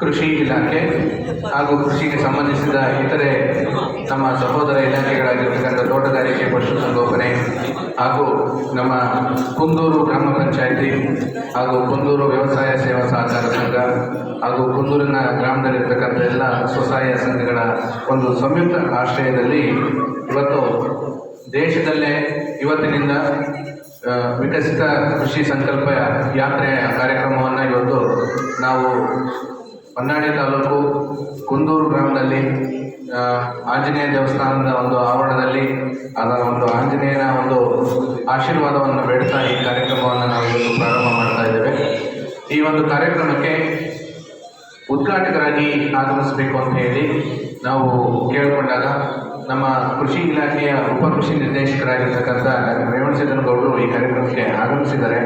ಕೃಷಿ ಇಲಾಖೆ ಹಾಗೂ ಕೃಷಿಗೆ ಸಂಬಂಧಿಸಿದ ಇತರೆ ನಮ್ಮ ಸಹೋದರ ಇಲಾಖೆಗಳಾಗಿರ್ತಕ್ಕಂಥ ತೋಟಗಾರಿಕೆ ಪಶುಸಂಗೋಪನೆ ಹಾಗೂ ನಮ್ಮ ಕುಂದೂರು ಗ್ರಾಮ ಪಂಚಾಯಿತಿ ಹಾಗೂ ಕುಂದೂರು ವ್ಯವಸಾಯ ಸೇವಾ ಸಹಕಾರ ಸಂಘ ಹಾಗೂ ಕುಂದೂರಿನ ಗ್ರಾಮದಲ್ಲಿರ್ತಕ್ಕಂಥ ಎಲ್ಲ ಸ್ವಸಹಾಯ ಸಂಘಗಳ ಒಂದು ಸಂಯುಕ್ತ ಆಶ್ರಯದಲ್ಲಿ ಇವತ್ತು ದೇಶದಲ್ಲೇ ಇವತ್ತಿನಿಂದ ವಿಕಸಿತ ಕೃಷಿ ಸಂಕಲ್ಪ ಯಾತ್ರೆಯ ಕಾರ್ಯಕ್ರಮವನ್ನು ಇವತ್ತು ನಾವು ಹೊನ್ನಾಳಿ ತಾಲೂಕು ಕುಂದೂರು ಗ್ರಾಮದಲ್ಲಿ ಆಂಜನೇಯ ದೇವಸ್ಥಾನದ ಒಂದು ಆವರಣದಲ್ಲಿ ಅದರ ಒಂದು ಆಂಜನೇಯನ ಒಂದು ಆಶೀರ್ವಾದವನ್ನು ಬೇಡ್ತಾ ಈ ಕಾರ್ಯಕ್ರಮವನ್ನು ನಾವು ಇವತ್ತು ಪ್ರಾರಂಭ ಮಾಡ್ತಾ ಇದ್ದೇವೆ. ಈ ಒಂದು ಕಾರ್ಯಕ್ರಮಕ್ಕೆ ಉದ್ಘಾಟಕರಾಗಿ ಆಗಮಿಸಬೇಕು ಅಂತ ಹೇಳಿ ನಾವು ಕೇಳಿಕೊಂಡಾಗ ನಮ್ಮ ಕೃಷಿ ಇಲಾಖೆಯ ಉಪ ಕೃಷಿ ನಿರ್ದೇಶಕರಾಗಿರ್ತಕ್ಕಂಥ ಡಾಕ್ಟರ್ ಗೌಡರು ಈ ಕಾರ್ಯಕ್ರಮಕ್ಕೆ ಆಗಮಿಸಿದ್ದಾರೆ.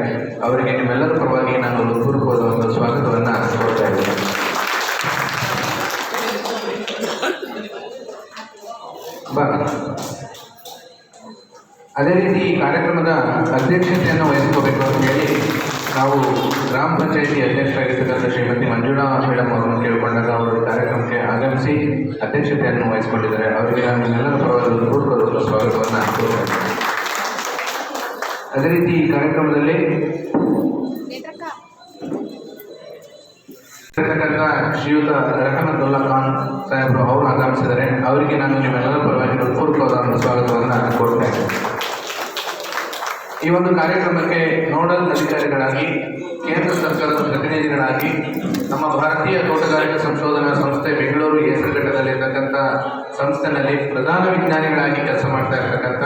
ಅವರಿಗೆ ನಿಮ್ಮೆಲ್ಲರ ಪರವಾಗಿ ನಾನು ಹೃತ್ಪೂರ್ವಕವಾದ ಒಂದು ಸ್ವಾಗತವನ್ನು ಕೊಡ್ತಾ ಇದ್ದೇನೆ. ಅದೇ ರೀತಿ ಈ ಕಾರ್ಯಕ್ರಮದ ಅಧ್ಯಕ್ಷತೆಯನ್ನು ವಹಿಸ್ಕೋಬೇಕು ಅಂತ ಹೇಳಿ ನಾವು ಗ್ರಾಮ ಪಂಚಾಯಿತಿ ಅಧ್ಯಕ್ಷರಾಗಿರ್ತಕ್ಕಂಥ ಶ್ರೀಮತಿ ಮಂಜುಳಾ ಮೇಡಮ್ ಅವರನ್ನು ಕೇಳಿಕೊಂಡಾಗ ಅವರು ಈ ಕಾರ್ಯಕ್ರಮಕ್ಕೆ ಆಗಮಿಸಿ ಅಧ್ಯಕ್ಷತೆಯನ್ನು ವಹಿಸಿಕೊಂಡಿದ್ದಾರೆ. ಅವರಿಗೆ ನಾನು ಎಲ್ಲರ ಪರವಾಗಿ ಪೂರ್ವಕ ಸ್ವಾಗತವನ್ನು ಕೋರ್ತೇನೆ ಅದೇ ರೀತಿ ಈ ಕಾರ್ಯಕ್ರಮದಲ್ಲಿ ಶ್ರೀಯುತ ರಕನದುಲ್ಲಾ ಖಾನ್ ಸಾಹೇಬರು ಅವರು ಆಗಮಿಸಿದ್ದಾರೆ. ಅವರಿಗೆ ನಾನು ನಿಮ್ಮೆಲ್ಲರ ಪರವಾಗಿ ಪೂರ್ವಕವಾದ ಸ್ವಾಗತವನ್ನು ಕೊಡ್ತೇನೆ ಈ ಒಂದು ಕಾರ್ಯಕ್ರಮಕ್ಕೆ ನೋಡಲ್ ಅಧಿಕಾರಿಗಳಾಗಿ, ಕೇಂದ್ರ ಸರ್ಕಾರದ ಪ್ರತಿನಿಧಿಗಳಾಗಿ ನಮ್ಮ ಭಾರತೀಯ ತೋಟಗಾರಿಕಾ ಸಂಶೋಧನಾ ಸಂಸ್ಥೆ ಬೆಂಗಳೂರು ಹೆಸರುಘಟ್ಟದಲ್ಲಿರ್ತಕ್ಕಂಥ ಸಂಸ್ಥೆನಲ್ಲಿ ಪ್ರಧಾನ ವಿಜ್ಞಾನಿಗಳಾಗಿ ಕೆಲಸ ಮಾಡ್ತಾ ಇರತಕ್ಕಂಥ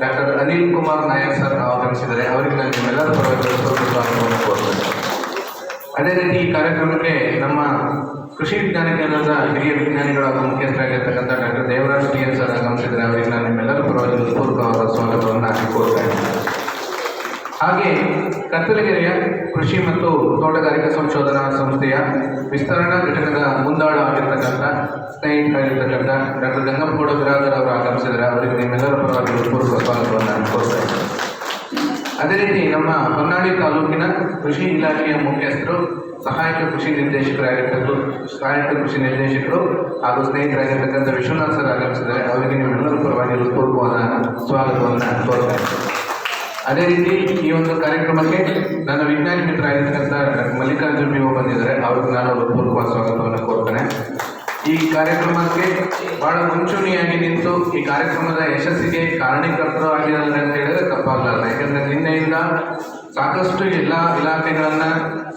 ಡಾಕ್ಟರ್ ಅನಿಲ್ ಕುಮಾರ್ ನಾಯಕ್ ಸರ್ ಆಗಮಿಸಿದರೆ ಅವರಿಗೆ ನಾನು ನಿಮ್ಮೆಲ್ಲರ ಪರವಾಗಿ ಸ್ವಾಗತವನ್ನು ಕೋರ್ತೇನೆ ಅದೇ ರೀತಿ ಈ ಕಾರ್ಯಕ್ರಮಕ್ಕೆ ನಮ್ಮ ಕೃಷಿ ವಿಜ್ಞಾನ ಕೇಂದ್ರದ ಹಿರಿಯ ವಿಜ್ಞಾನಿಗಳಾದ ಮುಖ್ಯಸ್ಥರಾಗಿರ್ತಕ್ಕಂಥ doctor Devaraj T N sir ಆಗಮಿಸಿದರೆ ಅವರಿಗೆ ನಾನು ನಿಮ್ಮೆಲ್ಲರ ಪರವಾಗಿ ಪೂರ್ವಕವಾದ ಸ್ವಾಗತವನ್ನು ಕೋರ್ತೇನೆ ಹಾಗೆ ಕತ್ತಲಗೆರೆಯ ಕೃಷಿ ಮತ್ತು ತೋಟಗಾರಿಕಾ ಸಂಶೋಧನಾ ಸಂಸ್ಥೆಯ ವಿಸ್ತರಣಾ ಘಟಕದ ಮುಂದಾಳು ಆಗಿರ್ತಕ್ಕಂಥ ಸ್ನೇಹಿತರಾಗಿರ್ತಕ್ಕಂಥ ಡಾಕ್ಟರ್ ಗಂಗಪ್ಪಗೌಡ ಬಿರಾದರ್ ಅವರು ಆಗಮಿಸಿದರೆ ಅವರಿಗೆ ನಿಮ್ಮೆಲ್ಲರ ಪರವಾಗಿ ಹೃತ್ಪೂರ್ವಕ ಸ್ವಾಗತವನ್ನು ಕೋರ್ತೇನೆ ಅದೇ ರೀತಿ ನಮ್ಮ ಹೊನ್ನಾಳಿ ತಾಲೂಕಿನ ಕೃಷಿ ಇಲಾಖೆಯ ಮುಖ್ಯಸ್ಥರು, ಸಹಾಯಕ ಕೃಷಿ ನಿರ್ದೇಶಕರಾಗಿರ್ತಕ್ಕಂಥ ಸಹಾಯಕ ಕೃಷಿ ನಿರ್ದೇಶಕರು ಹಾಗೂ ಸ್ನೇಹಿತರಾಗಿರ್ತಕ್ಕಂಥ ವಿಶ್ವನಾಥ್ ಸರ್ ಆಗಮಿಸಿದರೆ ಅವರಿಗೆ ನಿಮ್ಮೆಲ್ಲರ ಪರವಾಗಿ ಹೃತ್ಪೂರ್ವಕವಾದ ಸ್ವಾಗತವನ್ನು ಕೋರ್ತೇನೆ ಅದೇ ರೀತಿ ಈ ಒಂದು ಕಾರ್ಯಕ್ರಮಕ್ಕೆ ನನ್ನ ವಿಜ್ಞಾನಿ ಮಿತ್ರ ಆಗಿರ್ತಕ್ಕಂಥ ಡಾಕ್ಟರ್ ಮಲ್ಲಿಕಾರ್ಜುನ್ ನೀವು ಬಂದಿದ್ದಾರೆ, ಅವ್ರಿಗೆ ನಾನು ಹೃತ್ಪೂರ್ವಕ ಸ್ವಾಗತವನ್ನು ಕೋರ್ತೇನೆ. ಈ ಕಾರ್ಯಕ್ರಮಕ್ಕೆ ಬಹಳ ಮುಂಚೂಣಿಯಾಗಿ ನಿಂತು ಈ ಕಾರ್ಯಕ್ರಮದ ಯಶಸ್ಸಿಗೆ ಕಾರಣೀಕರ್ತರು ಆಗಿದ್ದಾರೆ ಅಂತ ಹೇಳಿದ್ರೆ ತಪ್ಪಾಗಲ್ಲ ಯಾಕಂದ್ರೆ ನಿನ್ನೆಯಿಂದ ಸಾಕಷ್ಟು ಎಲ್ಲ ಇಲಾಖೆಗಳನ್ನ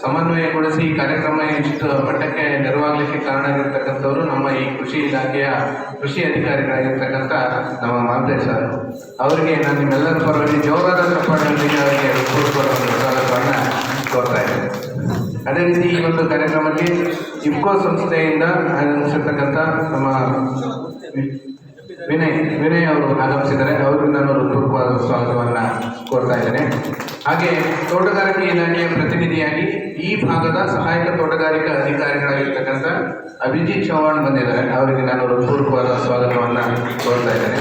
ಸಮನ್ವಯಗೊಳಿಸಿ ಈ ಕಾರ್ಯಕ್ರಮ ಇಷ್ಟು ಮಟ್ಟಕ್ಕೆ ನೆರವಾಗಲಿಕ್ಕೆ ಕಾರಣ ಆಗಿರ್ತಕ್ಕಂಥವ್ರು ನಮ್ಮ ಈ ಕೃಷಿ ಇಲಾಖೆಯ ಕೃಷಿ ಅಧಿಕಾರಿಗಳಾಗಿರ್ತಕ್ಕಂಥ ನಮ್ಮ ಮಾಂತೇಶ್ ಸರ್. ಅವರಿಗೆ ನಾನು ನಿಮ್ಮೆಲ್ಲರ ಪರವಾಗಿ ಜೋರಾದ ಚಪ್ಪಾಳೆಯೊಂದಿಗೆ ಅವರಿಗೆ ಸ್ವಾಗತವನ್ನು ಕೋರ್ತಾ ಇದ್ದೇನೆ. ಅದೇ ರೀತಿ ಈ ಒಂದು ಕಾರ್ಯಕ್ರಮಕ್ಕೆ ಇಫ್ಕೋ ಸಂಸ್ಥೆಯಿಂದ ಆಗಮಿಸಿರ್ತಕ್ಕಂಥ ನಮ್ಮ ವಿನಯ್ ವಿನಯ್ ಅವರು ಆಗಮಿಸಿದ್ದಾರೆ. ಅವರಿಂದ ನಾನು ಸ್ವಾಗತ ಹಾಗೆ ತೋಟಗಾರಿಕೆ ಇಲಾಖೆಯ ಪ್ರತಿನಿಧಿಯಾಗಿ ಈ ಭಾಗದ ಸಹಾಯಕ ತೋಟಗಾರಿಕಾ ಅಧಿಕಾರಿಗಳಾಗಿರ್ತಕ್ಕಂಥ ಅಭಿಜಿತ್ ಚೌಹಾಣ್ ಬಂದಿದ್ದಾರೆ. ಅವರಿಗೆ ನಾನು ಹೃತ್ಪೂರ್ವಕವಾದ ಸ್ವಾಗತವನ್ನು ಕೋರ್ತಾ ಇದ್ದೇನೆ.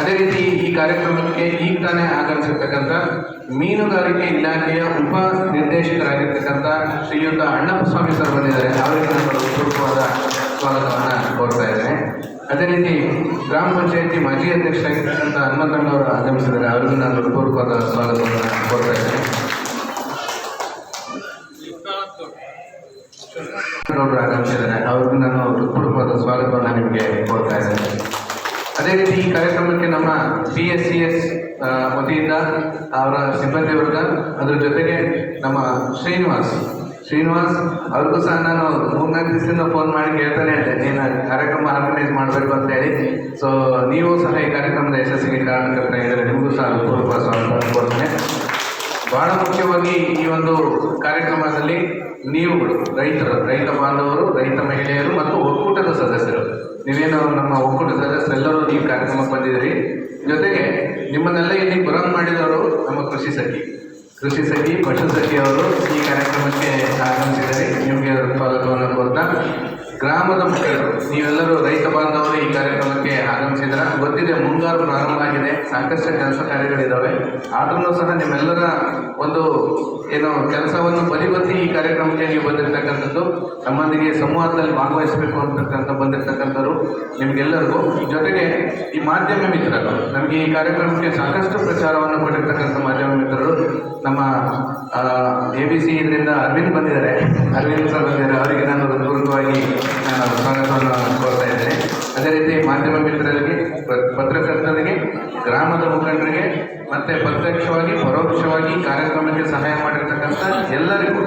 ಅದೇ ರೀತಿ ಈ ಕಾರ್ಯಕ್ರಮಕ್ಕೆ ಈಗ ತಾನೇ ಆಗಮಿಸಿರ್ತಕ್ಕಂಥ ಮೀನುಗಾರಿಕೆ ಇಲಾಖೆಯ ಉಪ ನಿರ್ದೇಶಕರಾಗಿರ್ತಕ್ಕಂಥ ಶ್ರೀಯುತ ಅಣ್ಣಪ್ಪ ಸ್ವಾಮಿ ಸರ್ ಬಂದಿದ್ದಾರೆ. ಅವರಿಗೆ ನಾನು ಹೃತ್ಪೂರ್ವಕವಾದ ಸ್ವಾಗತವನ್ನು ಕೋರ್ತಾ ಇದ್ದೇನೆ. ಅದೇ ರೀತಿ ಗ್ರಾಮ ಪಂಚಾಯತಿ ಮಾಜಿ ಅಧ್ಯಕ್ಷರಾಗಿರ್ತಕ್ಕಂಥ ಹನುಮಂತಣ್ಣವರು ಆಗಮಿಸಿದ್ದಾರೆ. ಅವರಿಗೂ ನಾನು ಹೃತ್ಪೂರ್ವಕವಾದ ಸ್ವಾಗತವನ್ನು ಕೋರ್ತಾ ಇದ್ದೇನೆ. ಅವರು ಆಗಮಿಸಿದ್ದಾರೆ. ಅವ್ರಿಗೂ ನಾನು ಹೃತ್ಪೂರ್ವಕವಾದ ಸ್ವಾಗತವನ್ನು ನಿಮಗೆ ಕೋರ್ತಾ ಇದ್ದೇನೆ. ಅದೇ ರೀತಿ ಈ ಕಾರ್ಯಕ್ರಮಕ್ಕೆ ನಮ್ಮ ಪಿ ಎಸ್ ಸಿ ಎಸ್ ವತಿಯಿಂದ ಅವರ ಸಿಬ್ಬಂದಿ ವರ್ಗ ಅದರ ಜೊತೆಗೆ ನಮ್ಮ ಶ್ರೀನಿವಾಸ್ ಶ್ರೀನಿವಾಸ್ ಅವ್ರಿಗೂ ಸಹ ನಾನು ಮೂರ್ನಾಲ್ಕು ದಿವಸದಿಂದ ಫೋನ್ ಮಾಡಿ ಕೇಳ್ತಾನೆ ಇದ್ದೆ. ನೀನು ಕಾರ್ಯಕ್ರಮ ಆರ್ಗನೈಸ್ ಮಾಡಬೇಕು ಅಂತ ಹೇಳಿ. ಸೊ ನೀವು ಸಹ ಈ ಕಾರ್ಯಕ್ರಮದ ಯಶಸ್ಸಿಗೆ ಕಾರಣಕರ್ತ ಇದ್ದಾರೆ ನಿಮಗೂ ಸಹ ಕೋರ್ತೇನೆ ಬಹಳ ಮುಖ್ಯವಾಗಿ ಈ ಒಂದು ಕಾರ್ಯಕ್ರಮದಲ್ಲಿ ನೀವುಗಳು, ರೈತರು, ರೈತ ಬಾಂಧವರು, ರೈತ ಮಹಿಳೆಯರು ಮತ್ತು ಒಕ್ಕೂಟದ ಸದಸ್ಯರು. ನೀವೇನು ನಮ್ಮ ಒಕ್ಕೂಟ ಸದಸ್ಯರೆಲ್ಲರೂ ಈ ಕಾರ್ಯಕ್ರಮಕ್ಕೆ ಬಂದಿದ್ದೀರಿ. ಜೊತೆಗೆ ನಿಮ್ಮನ್ನೆಲ್ಲ ಇಲ್ಲಿ ಬರಂಗ್ ಮಾಡಿದವರು ನಮ್ಮ ಕೃಷಿ ಸಖಿ. ಕೃಷಿ ಸಖಿ, ಪಶು ಸಖಿ ಅವರು ಈ ಕಾರ್ಯಕ್ರಮಕ್ಕೆ ಆಗಮಿಸಿದ್ದಾರೆ ನಿಮಗೆ ಸ್ವಾಗತವನ್ನು ಕೊಡ್ತಾ ಗ್ರಾಮದ ಮಕ್ಕಳು, ನೀವೆಲ್ಲರೂ ರೈತ ಬಾಂಧವರು ಈ ಕಾರ್ಯಕ್ರಮಕ್ಕೆ ಆಗಮಿಸಿದ್ರ ಗೊತ್ತಿದೆ ಮುಂಗಾರು ಪ್ರಾರಂಭ ಆಗಿದೆ, ಸಾಕಷ್ಟು ಕೆಲಸ ಕಾರ್ಯಗಳಿದ್ದಾವೆ. ಆದ್ರೂ ಸಹ ನಿಮ್ಮೆಲ್ಲರ ಒಂದು ಏನು ಕೆಲಸವನ್ನು ಪರಿವರ್ತಿ ಈ ಕಾರ್ಯಕ್ರಮಕ್ಕೆ ನೀವು ಬಂದಿರತಕ್ಕಂಥದ್ದು, ನಮ್ಮೊಂದಿಗೆ ಸಂವಾದದಲ್ಲಿ ಭಾಗವಹಿಸಬೇಕು ಅಂತಕ್ಕಂಥ ಬಂದಿರತಕ್ಕಂಥವ್ರು ನಿಮಗೆಲ್ಲರಿಗೂ. ಜೊತೆಗೆ ಈ ಮಾಧ್ಯಮ ಮಿತ್ರರು, ನಮಗೆ ಈ ಕಾರ್ಯಕ್ರಮಕ್ಕೆ ಸಾಕಷ್ಟು ಪ್ರಚಾರವನ್ನು ಕೊಟ್ಟಿರ್ತಕ್ಕಂಥ ಮಾಧ್ಯಮ ಮಿತ್ರರು ನಮ್ಮ ಎ ಬಿ ಸಿ ಇದರಿಂದ ಅರವಿಂದ್ ಬಂದಿದ್ದಾರೆ. ಅರವಿಂದ್ ಸರ್ ಬಂದಿದ್ದಾರೆ. ಅವರಿಗೆ ನಾನು ಹೃತ್ಪೂರ್ವಕವಾಗಿ ನಾನು ಸ್ವಾಗತವನ್ನು ಕೋರ್ತಾ ಇದ್ದೇನೆ. ಅದೇ ರೀತಿ ಮಾಧ್ಯಮ ಮಿತ್ರರಿಗೆ ಪತ್ರಕರ್ತರಿಗೆ, ಗ್ರಾಮದ ಮುಖಂಡರಿಗೆ, ಮತ್ತು ಪ್ರತ್ಯಕ್ಷವಾಗಿ, ಪರೋಕ್ಷವಾಗಿ ಕಾರ್ಯಕ್ರಮಕ್ಕೆ ಸಹಾಯ ಮಾಡಿರ್ತಕ್ಕಂಥ ಎಲ್ಲರಿಗೂ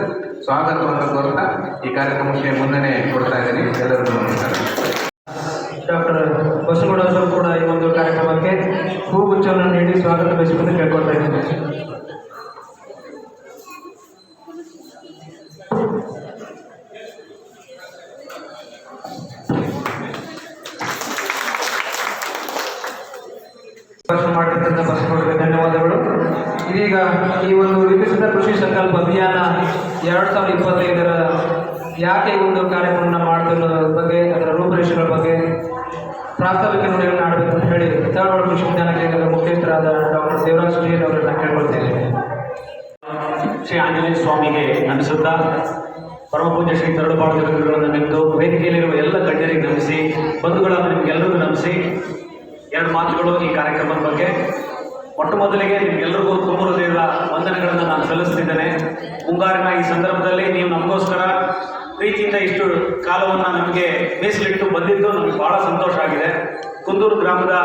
ಸ್ವಾಗತವನ್ನು ಕೋರ್ತಾ ಈ ಕಾರ್ಯಕ್ರಮಕ್ಕೆ ಮುನ್ನಡೆ ಕೊಡ್ತಾ ಇದ್ದೀನಿ. ಎಲ್ಲರಿಗೂ ನಮಸ್ಕಾರ. ಡಾಕ್ಟರ್ ಬಸವಗೌಡ ಅವರು ಕೂಡ ಈ ಒಂದು ಕಾರ್ಯಕ್ರಮಕ್ಕೆ ಹೂಗುಚ್ಛವನ್ನು ನೀಡಿ ಸ್ವಾಗತ ಬಯಸಿಕೊಂಡು ಕೇಳ್ಕೊಳ್ತಾ ಇದ್ದೀನಿ. ಧನ್ಯವಾದಗಳು. ಇದೀಗ ಈ ಒಂದು ವಿಕಸಿತ ಕೃಷಿ ಸಂಕಲ್ಪ ಅಭಿಯಾನ ಎರಡು ಸಾವಿರದ ಇಪ್ಪತ್ತೈದರ ಯಾಕೆ ಒಂದು ಕಾರ್ಯಕ್ರಮ ಮಾಡ್ತಿರೋದ್ರ ಬಗ್ಗೆ, ಅದರ ರೂಪರೇಷೆಗಳ ಬಗ್ಗೆ ಪ್ರಾಸ್ತಾವಿಕ ನುಡಿಗಳನ್ನು ಆಡಬೇಕು ಅಂತ ಹೇಳಿ ಧಾರವಾಡ ವಿಜ್ಞಾನ ಕೇಂದ್ರದ ಮುಖ್ಯಸ್ಥರಾದ ಡಾಕ್ಟರ್ ದೇವರಾಜ್ ಶ್ರೀಯರ್ ಅವರನ್ನ ಕೇಳ್ಕೊಳ್ತೇನೆ. ಶ್ರೀ ಆಂಜನೇಯ ಸ್ವಾಮಿಗೆ ನಮಿಸುತ್ತಾ ಪರಮಪೂಜ್ಯ ಶ್ರೀ ತರಳುಬಾಳು ಗುರುಗಳನ್ನು ನೆನೆದು ವೇದಿಕೆಯಲ್ಲಿರುವ ಎಲ್ಲ ಗಣ್ಯರಿಗೆ ನಮಿಸಿ ಬಂಧುಗಳನ್ನು ನಿಮಗೆಲ್ಲರಿಗೂ ನಮಿಸಿ, ಎರಡು ಮಾತುಗಳು ಈ ಕಾರ್ಯಕ್ರಮದ ಬಗ್ಗೆ. ಮೊಟ್ಟ ಮೊದಲಿಗೆ ನಿಮಗೆಲ್ಲರಿಗೂ ತುಂಬ ಹೃದಯದ ವಂದನೆಗಳನ್ನು ನಾನು ಸಲ್ಲಿಸ್ತಿದ್ದೇನೆ. ಮುಂಗಾರಿನ ಈ ಸಂದರ್ಭದಲ್ಲಿ ನೀವು ನಮಗೋಸ್ಕರ ಪ್ರೀತಿಯಿಂದ ಇಷ್ಟು ಕಾಲವನ್ನು ನಮಗೆ ಮೀಸಲಿಟ್ಟು ಬಂದಿದ್ದು ನಮಗೆ ಬಹಳ ಸಂತೋಷ ಆಗಿದೆ. ಕುಂದೂರು ಗ್ರಾಮದ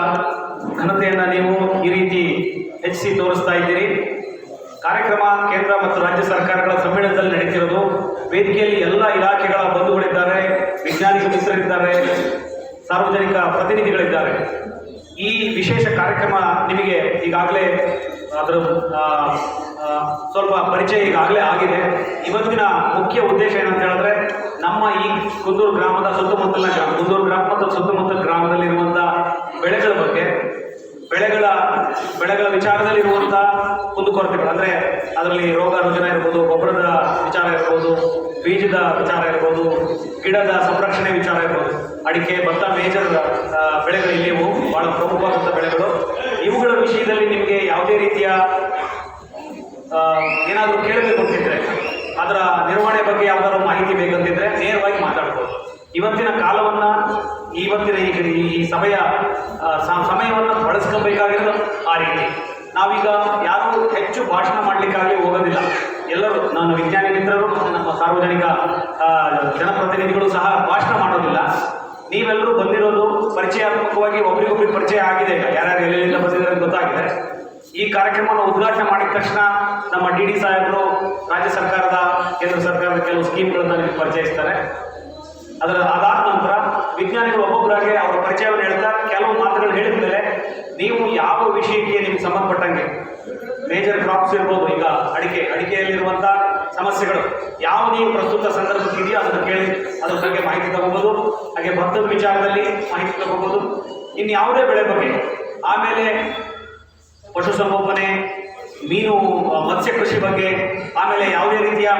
ಘನತೆಯನ್ನು ನೀವು ಈ ರೀತಿ ಹೆಚ್ಚಿಸಿ ತೋರಿಸ್ತಾ ಇದ್ದೀರಿ. ಕಾರ್ಯಕ್ರಮ ಕೇಂದ್ರ ಮತ್ತು ರಾಜ್ಯ ಸರ್ಕಾರಗಳ ಸಮ್ಮೇಳನದಲ್ಲಿ ನಡೀತಿರೋದು. ವೇದಿಕೆಯಲ್ಲಿ ಎಲ್ಲ ಇಲಾಖೆಗಳ ಬಂಧುಗಳಿದ್ದಾರೆ ವಿಜ್ಞಾನಿಕ ಮಿತ್ರರಿದ್ದಾರೆ ಸಾರ್ವಜನಿಕ ಪ್ರತಿನಿಧಿಗಳಿದ್ದಾರೆ. ಈ ವಿಶೇಷ ಕಾರ್ಯಕ್ರಮ ನಿಮಗೆ ಈಗಾಗಲೇ ಅದರ ಸ್ವಲ್ಪ ಪರಿಚಯ ಈಗಾಗಲೇ ಆಗಿದೆ. ಇವತ್ತಿನ ಮುಖ್ಯ ಉದ್ದೇಶ ಏನಂತ ಹೇಳಿದ್ರೆ, ನಮ್ಮ ಈ ಕುಂದೂರು ಗ್ರಾಮದ ಸುತ್ತಮುತ್ತಲಿನ ಗ್ರಾಮ ಕುಂದೂರು ಗ್ರಾಮ ಮತ್ತು ಸುತ್ತಮುತ್ತಲ ಗ್ರಾಮದಲ್ಲಿರುವಂಥ ಬೆಳೆಗಳ ಬಗ್ಗೆ, ಬೆಳೆಗಳ ಬೆಳೆಗಳ ವಿಚಾರದಲ್ಲಿರುವಂಥ ಕುಂದುಕೊರತೆಗಳು ಅಂದರೆ ಅದರಲ್ಲಿ ರೋಗ ರುಜಿನ ಇರ್ಬೋದು, ಗೊಬ್ಬರದ ವಿಚಾರ ಇರ್ಬೋದು, ಬೀಜದ ವಿಚಾರ ಇರ್ಬೋದು, ಗಿಡದ ಸಂರಕ್ಷಣೆ ವಿಚಾರ ಇರ್ಬೋದು, ಅಡಿಕೆ, ಭತ್ತ, ಮೇಜರ್ ಬೆಳೆಗಳು ಇಲ್ಲಿವು ಭಾಳ ಪ್ರಮುಖವಾದಂಥ ಬೆಳೆಗಳು. ಇವುಗಳ ವಿಷಯದಲ್ಲಿ ನಿಮಗೆ ಯಾವುದೇ ರೀತಿಯ ಏನಾದರೂ ಕೇಳಬೇಕು ಅಂತಿದ್ರೆ, ಅದರ ನಿರ್ವಹಣೆ ಬಗ್ಗೆ ಯಾವ್ದಾದ್ರು ಮಾಹಿತಿ ಬೇಕಂತಿದ್ರೆ ನೇರವಾಗಿ ಮಾತಾಡ್ಬೋದು. ಇವತ್ತಿನ ಕಾಲವನ್ನ ಇವತ್ತಿನ ಈಗ ಈ ಸಮಯ ಸಮಯವನ್ನು ಬಳಸ್ಕೋಬೇಕಾಗಿರೋದು ಆ ರೀತಿ. ನಾವೀಗ ಯಾರು ಹೆಚ್ಚು ಭಾಷಣ ಮಾಡಲಿಕ್ಕಾಗಲಿ ಹೋಗೋದಿಲ್ಲ. ಎಲ್ಲರೂ, ನಾನು ವಿಜ್ಞಾನಿ ಮಿತ್ರರು ಮತ್ತು ನಮ್ಮ ಸಾರ್ವಜನಿಕ ಜನಪ್ರತಿನಿಧಿಗಳು ಸಹ ಭಾಷಣ ಮಾಡೋದಿಲ್ಲ. ನೀವೆಲ್ಲರೂ ಬಂದಿರೋದು ಪರಿಚಯಾತ್ಮಕವಾಗಿ ಒಬ್ರಿಗೊಬ್ರಿಗೆ ಪರಿಚಯ ಆಗಿದೆ. ಈಗ ಯಾರ್ಯಾರು ಎಲ್ಲೆಲ್ಲಿಂದ ಬಂದಿದ್ದಾರೆ ಗೊತ್ತಾಗಿದೆ. ಈ ಕಾರ್ಯಕ್ರಮವನ್ನು ಉದ್ಘಾಟನೆ ಮಾಡಿದ ತಕ್ಷಣ ನಮ್ಮ ಡಿ ಡಿ ಸಾಹೇಬರು ರಾಜ್ಯ ಸರ್ಕಾರದ, ಕೇಂದ್ರ ಸರ್ಕಾರದ ಕೆಲವು ಸ್ಕೀಮ್ಗಳನ್ನು ನಿಮಗೆ ಪರಿಚಯಿಸ್ತಾರೆ. ಅದರ ಅದಾದ ನಂತರ ವಿಜ್ಞಾನಿಗಳು ಒಬ್ಬೊಬ್ಬರಾಗಿ ಅವರ ಪರಿಚಯವನ್ನು ಹೇಳ್ತಾ ಕೆಲವು ಮಾತುಗಳು ಹೇಳಿದ ಮೇಲೆ ನೀವು ಯಾವ ವಿಷಯಕ್ಕೆ ನಿಮ್ಗೆ ಸಂಬಂಧಪಟ್ಟಂಗೆ ಮೇಜರ್ ಕ್ರಾಪ್ಸ್ ಇರ್ಬೋದು, ಈಗ ಅಡಿಕೆ ಅಡಿಕೆಯಲ್ಲಿರುವಂಥ ಸಮಸ್ಯೆಗಳು, ಯಾವ ನೀವು ಪ್ರಸ್ತುತ ಸಂದರ್ಭಕ್ಕೆ ಇದೆಯೋ ಅದನ್ನು ಕೇಳಿ ಅದ್ರ ಬಗ್ಗೆ ಮಾಹಿತಿ ತಗೋಬೋದು, ಹಾಗೆ ಭತ್ತದ ವಿಚಾರದಲ್ಲಿ ಮಾಹಿತಿ ತಗೋಬೋದು. ಇನ್ಯಾವುದೇ ಬೆಳೆ ಬಗ್ಗೆ. ಆಮೇಲೆ ಪಶುಸಂಗೋಪನೆ ಮೀನು ಮತ್ಸ್ಯ ಕೃಷಿ ಬಗ್ಗೆ, ಆಮೇಲೆ ಯಾವುದೇ ರೀತಿಯ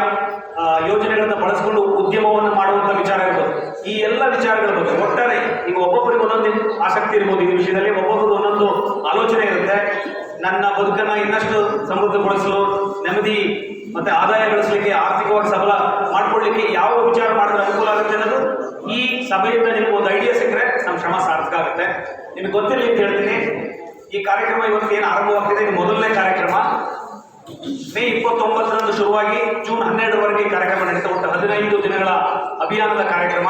ಯೋಜನೆಗಳನ್ನು ಬಳಸಿಕೊಂಡು ಉದ್ಯಮವನ್ನು ಮಾಡುವಂಥ ವಿಚಾರ ಇರ್ಬೋದು. ಈ ಎಲ್ಲ ವಿಚಾರಗಳ ಬಗ್ಗೆ ಒಟ್ಟಾರೆ ಈಗ ಒಬ್ಬೊಬ್ಬರಿಗೆ ಒಂದೊಂದು ಆಸಕ್ತಿ ಇರ್ಬೋದು ಈ ವಿಷಯದಲ್ಲಿ ಒಬ್ಬೊಬ್ಬರದ್ದು ಒಂದೊಂದು ಆಲೋಚನೆ ಇರುತ್ತೆ. ನನ್ನ ಬದುಕನ್ನು ಇನ್ನಷ್ಟು ಸಮೃದ್ಧಗೊಳಿಸಲು, ನೆಮ್ಮದಿ ಮತ್ತೆ ಆದಾಯ ಗಳಿಸಲಿಕ್ಕೆ, ಆರ್ಥಿಕವಾಗಿ ಸಬಲ ಮಾಡ್ಕೊಳ್ಳಿಕ್ಕೆ ಯಾವ ವಿಚಾರ ಮಾಡಿದ್ರೆ ಅನುಕೂಲ ಆಗುತ್ತೆ ಅನ್ನೋದು ಈ ಸಭೆಯಿಂದ ನಿಮ್ಗೆ ಒಂದು ಐಡಿಯಾ ಸಿಕ್ಕರೆ ನಮ್ಮ ಶ್ರಮ ಸಾರ್ಥಕ ಆಗುತ್ತೆ. ನಿಮಗೆ ಗೊತ್ತಿರಲಿ ಅಂತ ಹೇಳ್ತೀನಿ. ಈ ಕಾರ್ಯಕ್ರಮ ಇವತ್ತು ಏನು ಆರಂಭವಾಗ್ತಿದೆ? ಮೊದಲನೇ ಕಾರ್ಯಕ್ರಮ. ಮೇ ಇಪ್ಪತ್ತೊಂಬತ್ತರಂದು ಶುರುವಾಗಿ ಜೂನ್ ಹನ್ನೆರಡರವರೆಗೆ ಕಾರ್ಯಕ್ರಮ ನಡೀತಾ ಉಂಟು. ಹದಿನೈದು ದಿನಗಳ ಅಭಿಯಾನದ ಕಾರ್ಯಕ್ರಮ.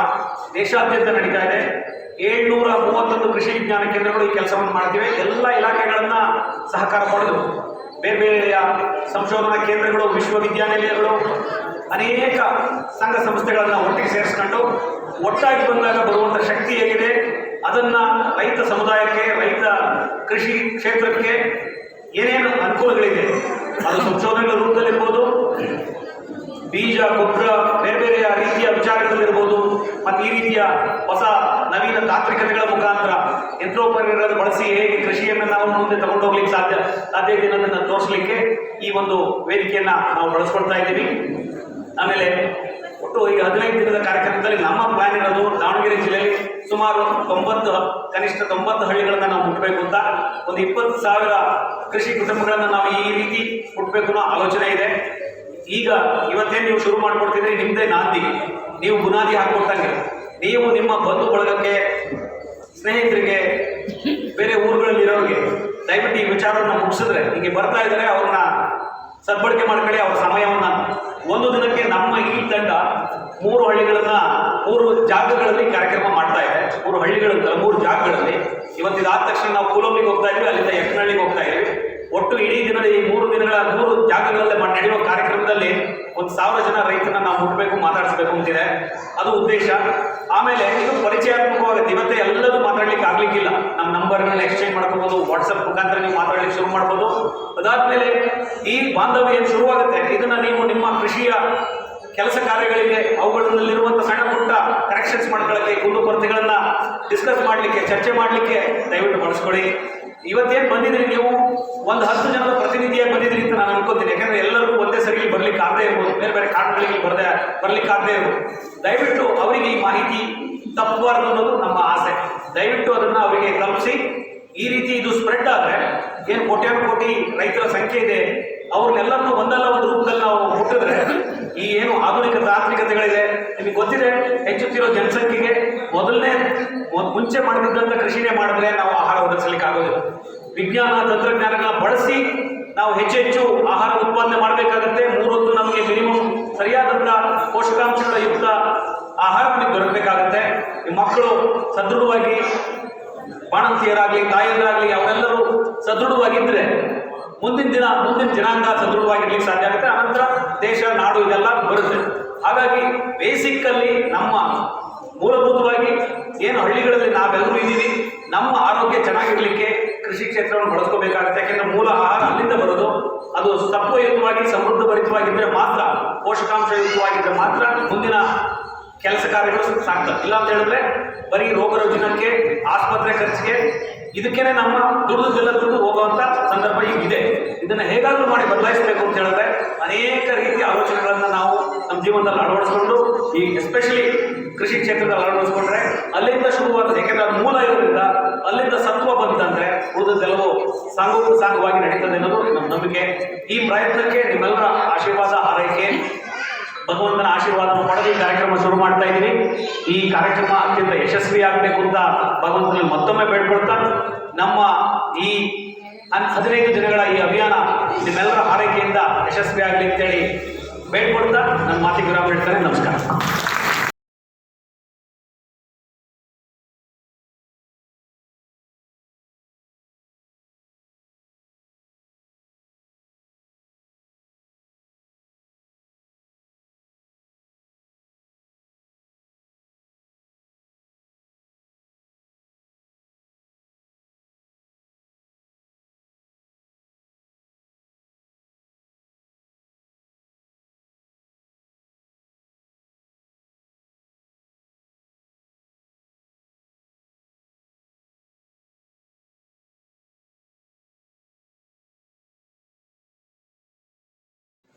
ದೇಶಾದ್ಯಂತ ನಡೀತಾ ಇದೆ. ಏಳ್ನೂರ ಮೂವತ್ತೊಂದು ಕೃಷಿ ವಿಜ್ಞಾನ ಕೇಂದ್ರಗಳು ಈ ಕೆಲಸವನ್ನು ಮಾಡ್ತಿವೆ. ಎಲ್ಲ ಇಲಾಖೆಗಳನ್ನ ಸಹಕಾರ ಪಡೆದು ಬೇರೆ ಬೇರೆಯ ಸಂಶೋಧನಾ ಕೇಂದ್ರಗಳು, ವಿಶ್ವವಿದ್ಯಾನಿಲಯಗಳು, ಅನೇಕ ಸಂಘ ಸಂಸ್ಥೆಗಳನ್ನು ಒಟ್ಟಿಗೆ ಸೇರಿಸ್ಕೊಂಡು ಒಟ್ಟಾಗಿ ಬಂದಾಗ ಬರುವಂಥ ಶಕ್ತಿ ಹೇಗಿದೆ? ಅದನ್ನ ರೈತ ಸಮುದಾಯಕ್ಕೆ, ರೈತ ಕೃಷಿ ಕ್ಷೇತ್ರಕ್ಕೆ ಏನೇನು ಅನುಕೂಲಗಳಿದೆ, ಅದು ಸಂಶೋಧನೆಗಳ ರೂಪದಲ್ಲಿರ್ಬೋದು, ಬೀಜ, ಗೊಬ್ಬರ, ಬೇರೆ ಬೇರೆ ರೀತಿಯ ವಿಚಾರಗಳಲ್ಲಿರ್ಬೋದು, ಮತ್ತು ಈ ರೀತಿಯ ಹೊಸ ನವೀನ ತಾಂತ್ರಿಕತೆಗಳ ಮುಖಾಂತರ ಯಂತ್ರೋಪಕರಣಗಳನ್ನು ಬಳಸಿ ಹೇಗೆ ಕೃಷಿಯನ್ನು ನಾವು ಮುಂದೆ ತಗೊಂಡು ಹೋಗ್ಲಿಕ್ಕೆ ಸಾಧ್ಯ ಸಾಧ್ಯ ಇದೆ ತೋರಿಸ್ಲಿಕ್ಕೆ ತೋರಿಸಲಿಕ್ಕೆ ಈ ಒಂದು ವೇದಿಕೆಯನ್ನು ನಾವು ಬಳಸ್ಕೊಳ್ತಾ ಇದ್ದೀವಿ. ಆಮೇಲೆ ಒಟ್ಟು ಈಗ ಹದಿನೈದು ದಿನದ ಕಾರ್ಯಕ್ರಮದಲ್ಲಿ ನಮ್ಮ ಪ್ಲಾನ್ ಇರೋದು ದಾವಣಗೆರೆ ಜಿಲ್ಲೆಯಲ್ಲಿ ಸುಮಾರು ತೊಂಬತ್ತು ಕನಿಷ್ಠ ತೊಂಬತ್ತು ಹಳ್ಳಿಗಳನ್ನು ನಾವು ಮುಟ್ಟಬೇಕು ಅಂತ ಒಂದು ಇಪ್ಪತ್ತು ಸಾವಿರ ಕೃಷಿ ಕುಟುಂಬಗಳನ್ನು ನಾವು ಈ ರೀತಿ ಮುಟ್ಟಬೇಕು ಅನ್ನೋ ಆಲೋಚನೆ ಇದೆ. ಈಗ ಇವತ್ತೇ ನೀವು ಶುರು ಮಾಡಿಕೊಡ್ತಿದ್ರೆ ನಿಮ್ಮದೇ ನಾಂದಿ. ನೀವು ಬುನಾದಿ ಹಾಕೊಡ್ತಂಗೆ. ನೀವು ನಿಮ್ಮ ಬಂಧು ಬಳಗಕ್ಕೆ, ಸ್ನೇಹಿತರಿಗೆ, ಬೇರೆ ಊರುಗಳಲ್ಲಿ ಇರೋರಿಗೆ ದಯವಿಟ್ಟು ಈ ವಿಚಾರವನ್ನು ಮುಗಿಸಿದ್ರೆ ನಿಮಗೆ ಬರ್ತಾ ಇದ್ರೆ ಅವ್ರನ್ನ ಸದ್ಬಳಕೆ ಮಾಡ್ಕೊಳ್ಳಿ ಅವ್ರ ಸಮಯವನ್ನು. ಒಂದು ದಿನಕ್ಕೆ ನಮ್ಮ ಈ ತಂಡ ಮೂರು ಹಳ್ಳಿಗಳನ್ನ, ಮೂರು ಜಾಗಗಳಲ್ಲಿ ಕಾರ್ಯಕ್ರಮ ಮಾಡ್ತಾ ಇದೆ. ಮೂರು ಹಳ್ಳಿಗಳಂತ ಮೂರು ಜಾಗಗಳಲ್ಲಿ. ಇವತ್ತಿದಾದ ತಕ್ಷಣ ನಾವು ಕೂಲಂಬಿಗೆ ಹೋಗ್ತಾ ಇದ್ವಿ, ಅಲ್ಲಿಂದ ಯಕ್ಕನಹಳ್ಳಿಗೆ ಹೋಗ್ತಾ ಇದ್ವಿ. ಒಟ್ಟು ಇಡೀ ದಿನದ ಈ ಮೂರು ದಿನಗಳ ಮೂರು ಜಾಗಗಳಲ್ಲಿ ನಡೆಯುವ ಕಾರ್ಯಕ್ರಮದಲ್ಲಿ ಒಂದು ಸಾವಿರ ಜನ ರೈತರನ್ನ ನಾವು ಮುಟ್ಟಬೇಕು ಮಾತಾಡಿಸ್ಬೇಕು ಅಂತಿದೆ. ಅದು ಉದ್ದೇಶ. ಆಮೇಲೆ ಇದು ಪರಿಚಯಾತ್ಮಕವಾಗುತ್ತೆ ಇವತ್ತೇ ಎಲ್ಲದೂ ಮಾತಾಡ್ಲಿಕ್ಕೆ ಆಗ್ಲಿಕ್ಕಿಲ್ಲ. ನಮ್ಮ ನಂಬರ್ಗಳನ್ನ ಎಕ್ಸ್ಚೇಂಜ್ ಮಾಡ್ಕೋಬಹುದು ವಾಟ್ಸಪ್ ಮುಖಾಂತರ ನೀವು ಮಾತಾಡ್ಲಿಕ್ಕೆ ಶುರು ಮಾಡ್ಬೋದು. ಅದಾದ್ಮೇಲೆ ಈ ಬಾಂಧವ್ಯ ಏನು ಶುರುವಾಗುತ್ತೆ? ಇದನ್ನ ನೀವು ನಿಮ್ಮ ಕೃಷಿಯ ಕೆಲಸ ಕಾರ್ಯಗಳಿಗೆ ಅವುಗಳಲ್ಲಿರುವಂಥ ಸಣ್ಣ ಪುಟ್ಟ ಕರೆಕ್ಷನ್ಸ್ ಮಾಡ್ಕೊಳ್ಳೋಕ್ಕೆ ಕುಂದುಕೊರತೆಗಳನ್ನ ಡಿಸ್ಕಸ್ ಮಾಡಲಿಕ್ಕೆ, ಚರ್ಚೆ ಮಾಡಲಿಕ್ಕೆ ದಯವಿಟ್ಟು ಬಳಸ್ಕೊಳ್ಳಿ ಇವತ್ತೇನು ಬಂದಿದ್ರಿ ನೀವು? ಒಂದು ಹತ್ತು ಜನದ ಪ್ರತಿನಿಧಿಯಾಗಿ ಬಂದಿದ್ರಿ ಅಂತ ನಾನು ಅನ್ಕೋತೀನಿ. ಯಾಕಂದ್ರೆ ಎಲ್ಲರಿಗೂ ಒಂದೇ ಸರಿ ಬರ್ಲಿಕ್ಕೆ ಆಗದೆ ಇರ್ಬೋದು. ಬೇರೆ ಬೇರೆ ಕಾರಣಗಳಿಗೆ ಬರದೆ ಬರ್ಲಿಕ್ಕೆ ಆಗದೆ ಇರ್ಬೋದು. ದಯವಿಟ್ಟು ಅವರಿಗೆ ಈ ಮಾಹಿತಿ ತಪ್ಪಬಾರ್ದು ಅನ್ನೋದು ನಮ್ಮ ಆಸೆ. ದಯವಿಟ್ಟು ಅದನ್ನ ಅವರಿಗೆ ತಲುಪಿಸಿ. ಈ ರೀತಿ ಇದು ಸ್ಪ್ರೆಡ್ ಆದರೆ ಏನು ಕೋಟ್ಯಾನು ಕೋಟಿ ರೈತರ ಸಂಖ್ಯೆ ಇದೆ, ಅವ್ರನ್ನೆಲ್ಲರನ್ನೂ ಒಂದಲ್ಲ ಒಂದು ರೂಪದಲ್ಲಿ ನಾವು ಮುಟ್ಟಿದ್ರೆ ಈ ಏನು ಆಧುನಿಕ ತಾಂತ್ರಿಕತೆಗಳಿದೆ, ನಿಮಗೆ ಗೊತ್ತಿದೆ, ಹೆಚ್ಚುತ್ತಿರೋ ಜನಸಂಖ್ಯೆಗೆ ಮೊದಲನೇ ಮುಂಚೆ ಮಾಡದಿದ್ದಂಥ ಕೃಷಿನೇ ಮಾಡಿದ್ರೆ ನಾವು ಆಹಾರ ಒದಗಿಸಲಿಕ್ಕೆ ಆಗೋದಿಲ್ಲ. ವಿಜ್ಞಾನ ತಂತ್ರಜ್ಞಾನಗಳ ಬಳಸಿ ನಾವು ಹೆಚ್ಚು ಹೆಚ್ಚು ಆಹಾರ ಉತ್ಪಾದನೆ ಮಾಡಬೇಕಾಗತ್ತೆ. ಮೂರೊತ್ತು ನಮಗೆ ಮಿನಿಮಮ್ ಸರಿಯಾದಂಥ ಪೋಷಕಾಂಶಗಳ ಯುಕ್ತ ಆಹಾರ ನಮಗೆ ದೊರಕಬೇಕಾಗತ್ತೆ. ಈ ಮಕ್ಕಳು ಸದೃಢವಾಗಿ ಬಾಣಂತಿಯರಾಗಲಿ ತಾಯಿಯರಾಗಲಿ ಅವರೆಲ್ಲರೂ ಸದೃಢವಾಗಿದ್ದರೆ ಮುಂದಿನ ದಿನ, ಮುಂದಿನ ಜನಾಂಗ ಸದೃಢವಾಗಿರ್ಲಿಕ್ಕೆ ಸಾಧ್ಯ ಆಗುತ್ತೆ. ಅನಂತರ ದೇಶ, ನಾಡು ಇದೆಲ್ಲ ಬರುತ್ತೆ. ಹಾಗಾಗಿ ಬೇಸಿಕ್ಕಲ್ಲಿ ನಮ್ಮ ಮೂಲಭೂತವಾಗಿ ಏನು ಹಳ್ಳಿಗಳಲ್ಲಿ ನಾವೆಲ್ಲರೂ ಇದ್ದೀವಿ, ನಮ್ಮ ಆರೋಗ್ಯ ಚೆನ್ನಾಗಿರ್ಲಿಕ್ಕೆ ಕೃಷಿ ಕ್ಷೇತ್ರವನ್ನು ಬಳಸ್ಕೋಬೇಕಾಗುತ್ತೆ. ಯಾಕೆಂದ್ರೆ ಮೂಲ ಆಹಾರ ಅಲ್ಲಿಂದ ಬರೋದು, ಅದು ಸತ್ವಯುತವಾಗಿ ಸಮೃದ್ಧಭರಿತವಾಗಿದ್ದರೆ ಮಾತ್ರ, ಪೋಷಕಾಂಶಯುತವಾಗಿದ್ದರೆ ಮಾತ್ರ ಮುಂದಿನ ಕೆಲಸ ಕಾರ್ಯಗಳು ಸಾಕ್ತವೆ. ಇಲ್ಲ ಅಂತ ಹೇಳಿದ್ರೆ, ಬರೀ ರೋಗ ರುಜಿನಕ್ಕೆ, ಆಸ್ಪತ್ರೆ ಖರ್ಚಿಗೆ, ಇದಕ್ಕೇನೆ ನಮ್ಮ ದುಡ್ದೆಲ್ಲ ದುಡ್ಡು ಹೋಗುವಂತ ಸಂದರ್ಭ ಈಗ ಇದೆ. ಇದನ್ನ ಹೇಗಾದ್ರೂ ಮಾಡಿ ಬದಲಾಯಿಸಬೇಕು ಅಂತ ಹೇಳಿದ್ರೆ, ಅನೇಕ ರೀತಿಯ ಆಲೋಚನೆಗಳನ್ನ ನಾವು ನಮ್ಮ ಜೀವನದಲ್ಲಿ ಅಳವಡಿಸ್ಕೊಂಡು, ಈ ಎಸ್ಪೆಷಲಿ ಕೃಷಿ ಕ್ಷೇತ್ರದಲ್ಲಿ ಅಳವಡಿಸ್ಕೊಂಡ್ರೆ ಅಲ್ಲಿಂದ ಶುರುವಾದ ಯಾಕೆಂದ್ರೆ ಅದು ಮೂಲ ಇರೋದ್ರಿಂದ ಅಲ್ಲಿಂದ ಸತ್ವ ಬಂತಂದ್ರೆ ಉಳಿದದ್ದೆಲ್ಲವೂ ಸಾಂಗು ಸಾಂಗವಾಗಿ ನಡೀತದೆ ಅನ್ನೋದು ನಮ್ಮ ನಂಬಿಕೆ. ಈ ಪ್ರಯತ್ನಕ್ಕೆ ನಿಮ್ಮೆಲ್ಲರ ಆಶೀರ್ವಾದ, ಹಾರೈಕೆ, ಭಗವಂತನ ಆಶೀರ್ವಾದವನ್ನು ಪಡೆದು ಈ ಕಾರ್ಯಕ್ರಮ ಶುರು ಮಾಡ್ತಾ ಇದ್ದೀನಿ. ಈ ಕಾರ್ಯಕ್ರಮ ಅತ್ಯಂತ ಯಶಸ್ವಿ ಆಗಬೇಕು ಅಂತ ಭಗವಂತನಲ್ಲಿ ಮತ್ತೊಮ್ಮೆ ಬೇಡ್ಕೊಳ್ತಾ ನಮ್ಮ ಈ ಹದಿನೈದು ದಿನಗಳ ಈ ಅಭಿಯಾನ ನಿಮ್ಮೆಲ್ಲರ ಹಾರೈಕೆಯಿಂದ ಯಶಸ್ವಿ ಆಗಲಿ ಅಂತೇಳಿ ಬೇಡ್ಕೊಳ್ತಾ ನನ್ನ ಮಾತಿಗೆ ವಿರಾಮ ಹೇಳ್ತಾರೆ ನಮಸ್ಕಾರ.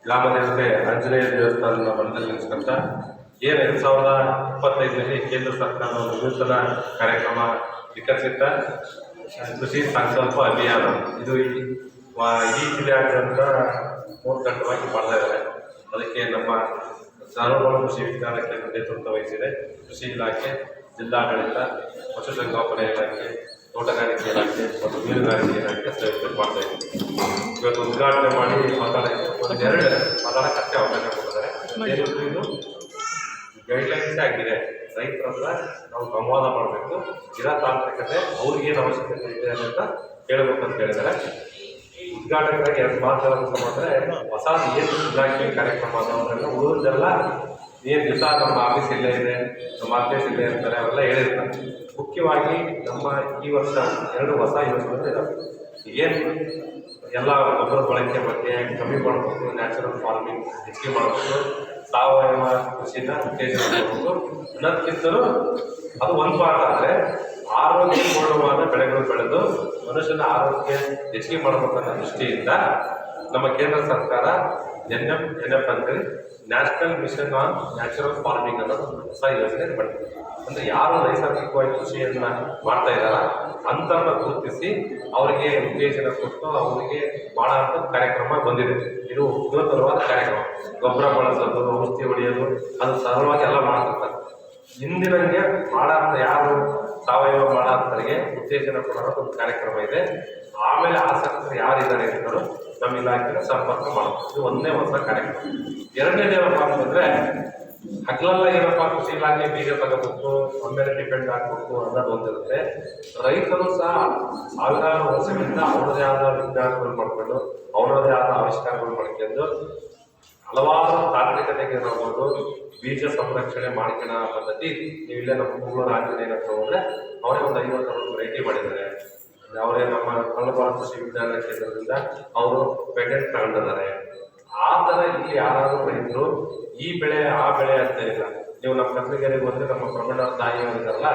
ಗ್ರಾಮ ದೇವತೆ ಆಂಜನೇಯ ದೇವಸ್ಥಾನದ ನಿಲ್ಲಿಸ್ಕೊಂತ ಏನು ಎರಡು ಸಾವಿರದ ಇಪ್ಪತ್ತೈದರಲ್ಲಿ ಕೇಂದ್ರ ಸರ್ಕಾರ ಒಂದು ನೂತನ ಕಾರ್ಯಕ್ರಮ ವಿಕಸಿತ ಕೃಷಿ ಸಂಕಲ್ಪ ಅಭಿಯಾನ. ಇದು ಈ ಜಿಲ್ಲೆಯಾದ್ಯಂತ ಮೂರು ಘಟ್ಟವಾಗಿ ಮಾಡ್ತಾ ಇದ್ದಾರೆ. ಅದಕ್ಕೆ ನಮ್ಮ ಸಾರ್ವಭೌಮ ಕೃಷಿ ವಿಜ್ಞಾನ ಕೇಂದ್ರ ನೇತೃತ್ವ ವಹಿಸಿದೆ. ಕೃಷಿ ಇಲಾಖೆ, ಜಿಲ್ಲಾಡಳಿತ, ಪಶುಸಂಗೋಪನೆ ಇಲಾಖೆ ತೋಟಗಾರಿಕೆ ಇಲಾಖೆ ಮತ್ತು ಮೀನುಗಾರಿಕೆ ಇಲಾಖೆ ಸಹಯೋಗ ಮಾಡ್ತಾ ಇದ್ದೀವಿ ಇವತ್ತು ಉದ್ಘಾಟನೆ ಮಾಡಿ ಮಾತಾಡೋಕ್ಕೆ ಒಂದು ಎರಡು ಮಾತಾಡೋಕ್ಕೆ ಅವಕಾಶ ಕೊಟ್ಟಿದ್ದಾರೆ ಇದು ಗೈಡ್ಲೈನ್ಸ್ ಆಗಿದೆ ರೈತರ ಹತ್ರ ನಾವು ಸಂವಾದ ಮಾಡಬೇಕು ಇರೋ ತಾಂತ್ರಿಕತೆ ಅವ್ರಿಗೇನು ಅವಶ್ಯಕತೆ ಇದೆ ಅಂತ ಕೇಳಬೇಕು ಅಂತ ಹೇಳಿದ್ದಾರೆ ಉದ್ಘಾಟಕರಾಗಿ ಎರಡು ಮಾತಾಡೋದು ಮಾಡಿದ್ರೆ ಹೊಸ ಏನು ಇಲಾಖೆ ಕಾರ್ಯಕ್ರಮ ಅದಾವೆಲ್ಲ ಉಳಿದೆಲ್ಲ ಏನು ದಿವಸ ನಮ್ಮ ಆಫೀಸ್ ಇಲ್ಲೇ ಇದೆ ನಮ್ಮ ಆಫೀಸ್ ಇಲ್ಲೇ ಇರ್ತಾರೆ, ಅವೆಲ್ಲ ಹೇಳಿರ್ತಾರೆ. ಮುಖ್ಯವಾಗಿ ನಮ್ಮ ಈ ವರ್ಷ ಎರಡು ಹೊಸ ಯೋಜನೆಗಳು ಇದಾವೆ. ಏನು ಎಲ್ಲ ಗೊಬ್ಬರ ಬಳಕೆ ಬಗ್ಗೆ ಕಮ್ಮಿ ಮಾಡಬೇಕು ನ್ಯಾಚುರಲ್ ಫಾರ್ಮಿಂಗ್ ಹೆಚ್ಚಿಗೆ ಮಾಡಬೇಕು ಸಾವಯವ ಕೃಷಿನ ಉತ್ತೇಜನ ಮಾಡಬೇಕು ಅನ್ನೋದಕ್ಕಿಂತಲೂ ಅದು ಒಂದು ಪಾಠ ಆದರೆ ಆರೋಗ್ಯಪೂರ್ಣವಾದ ಬೆಳೆಗಳು ಬೆಳೆದು ಮನುಷ್ಯನ ಆರೋಗ್ಯ ಹೆಚ್ಚಿಗೆ ಮಾಡಬೇಕನ್ನೋ ದೃಷ್ಟಿಯಿಂದ ನಮ್ಮ ಕೇಂದ್ರ ಸರ್ಕಾರ ಎನ್ ಎಫ್ ಎನ್ ಎಫ್ ಅಂತೇಳಿ national mission on natural farming ಅನ್ನೋದು ಹೊಸ ಯೋಜನೆ ಬಂತು. ಅಂದರೆ ಯಾರು ನೈಸರ್ಗಿಕವಾಗಿ ಕೃಷಿಯನ್ನು ಮಾಡ್ತಾ ಇದ್ದಾರ ಅಂತರನ್ನ ಗುರುತಿಸಿ ಅವರಿಗೆ ಉತ್ತೇಜನ ಕೊಟ್ಟು ಅವರಿಗೆ ಭಾಳ ಅಂತ ಕಾರ್ಯಕ್ರಮ ಬಂದಿದೆ. ಇದು ನೂತನವಾದ ಕಾರ್ಯಕ್ರಮ. ಗೊಬ್ಬರ ಬಳಸೋದು, ಔಷಧಿ ಹೊಡೆಯೋದು, ಅದು ಸರಳವಾಗಿ ಎಲ್ಲ ಮಾಡ್ತಿರ್ತಾರೆ. ಇಂದಿನಂಗೆ ಮಾಡಾರ್ಥ ಯಾರು ಸಾವಯವ ಮಾಡಾರ್ಥರಿಗೆ ಉತ್ತೇಜನ ಕೊಡೋ ಒಂದು ಕಾರ್ಯಕ್ರಮ ಇದೆ. ಆಮೇಲೆ ಆಸಕ್ತರು ಯಾರಿದ್ದಾರೆ ಇದ್ದಾರೆ ನಮ್ಮ ಇಲಾಖೆನ ಸಂಪರ್ಕ ಇದು ಒಂದನೇ ಹೊಸ ಕಾರ್ಯಕ್ರಮ. ಎರಡನೇದೇನಪ್ಪ ಅಂತಂದ್ರೆ ಹಗಲೆಲ್ಲ ಏನಪ್ಪ ಕೃಷಿ ಇಲಾಖೆ ಬೀಜ ತಗೋಬೇಕು ಆಮೇಲೆ ಡಿಪೆಂಡ್ ಆಗ್ಬೇಕು ಅನ್ನೋದು ಒಂದಿರುತ್ತೆ. ರೈತರು ಸಹ ಸಾವಿರಾರು ವರ್ಷಗಳಿಂದ ಅವರದೇ ಆದ ವಿಜ್ಞಾನಗಳು ಮಾಡ್ಕೊಂಡು ಅವರದೇ ಆದ ಆವಿಷ್ಕಾರಗಳು ಮಾಡ್ಕೊಂಡು ಹಲವಾರು ತಾಂತ್ರಿಕತೆಗೆ ನೋಡ್ಬೋದು ಬೀಜ ಸಂರಕ್ಷಣೆ ಮಾಡ್ಕೊಳ ಪದ್ಧತಿ ನೀವು ಇಲ್ಲೇ ನಮ್ಮ ಮೂರು ರಾಜ್ಯದ ಹತ್ರ ಹೋದ್ರೆ ಅವರೇ ಒಂದು ಐವತ್ತು ಅರವತ್ತು ವೆರೈಟಿ ಮಾಡಿದ್ದಾರೆ. ಅವರೇ ನಮ್ಮ ಕಳ್ಳಬಾಳ ಕೃಷಿ ವಿಜ್ಞಾನ ಕೇಂದ್ರದಿಂದ ಅವರು ಪೇಟೆಂಟ್ ತಗೊಂಡಿದ್ದಾರೆ. ಆ ಥರ ಇಲ್ಲಿ ಯಾರಾದರೂ ರೈತರು, ಈ ಬೆಳೆ, ಆ ಬೆಳೆ ಅಂತ ಇಲ್ಲ. ನೀವು ನಮ್ಮ ಕತ್ಲಗೆರೆಗೆ ಬಂದರೆ ನಮ್ಮ ಪ್ರಮಣ ತಾಯಿ ಇದ್ದಾರಲ್ಲ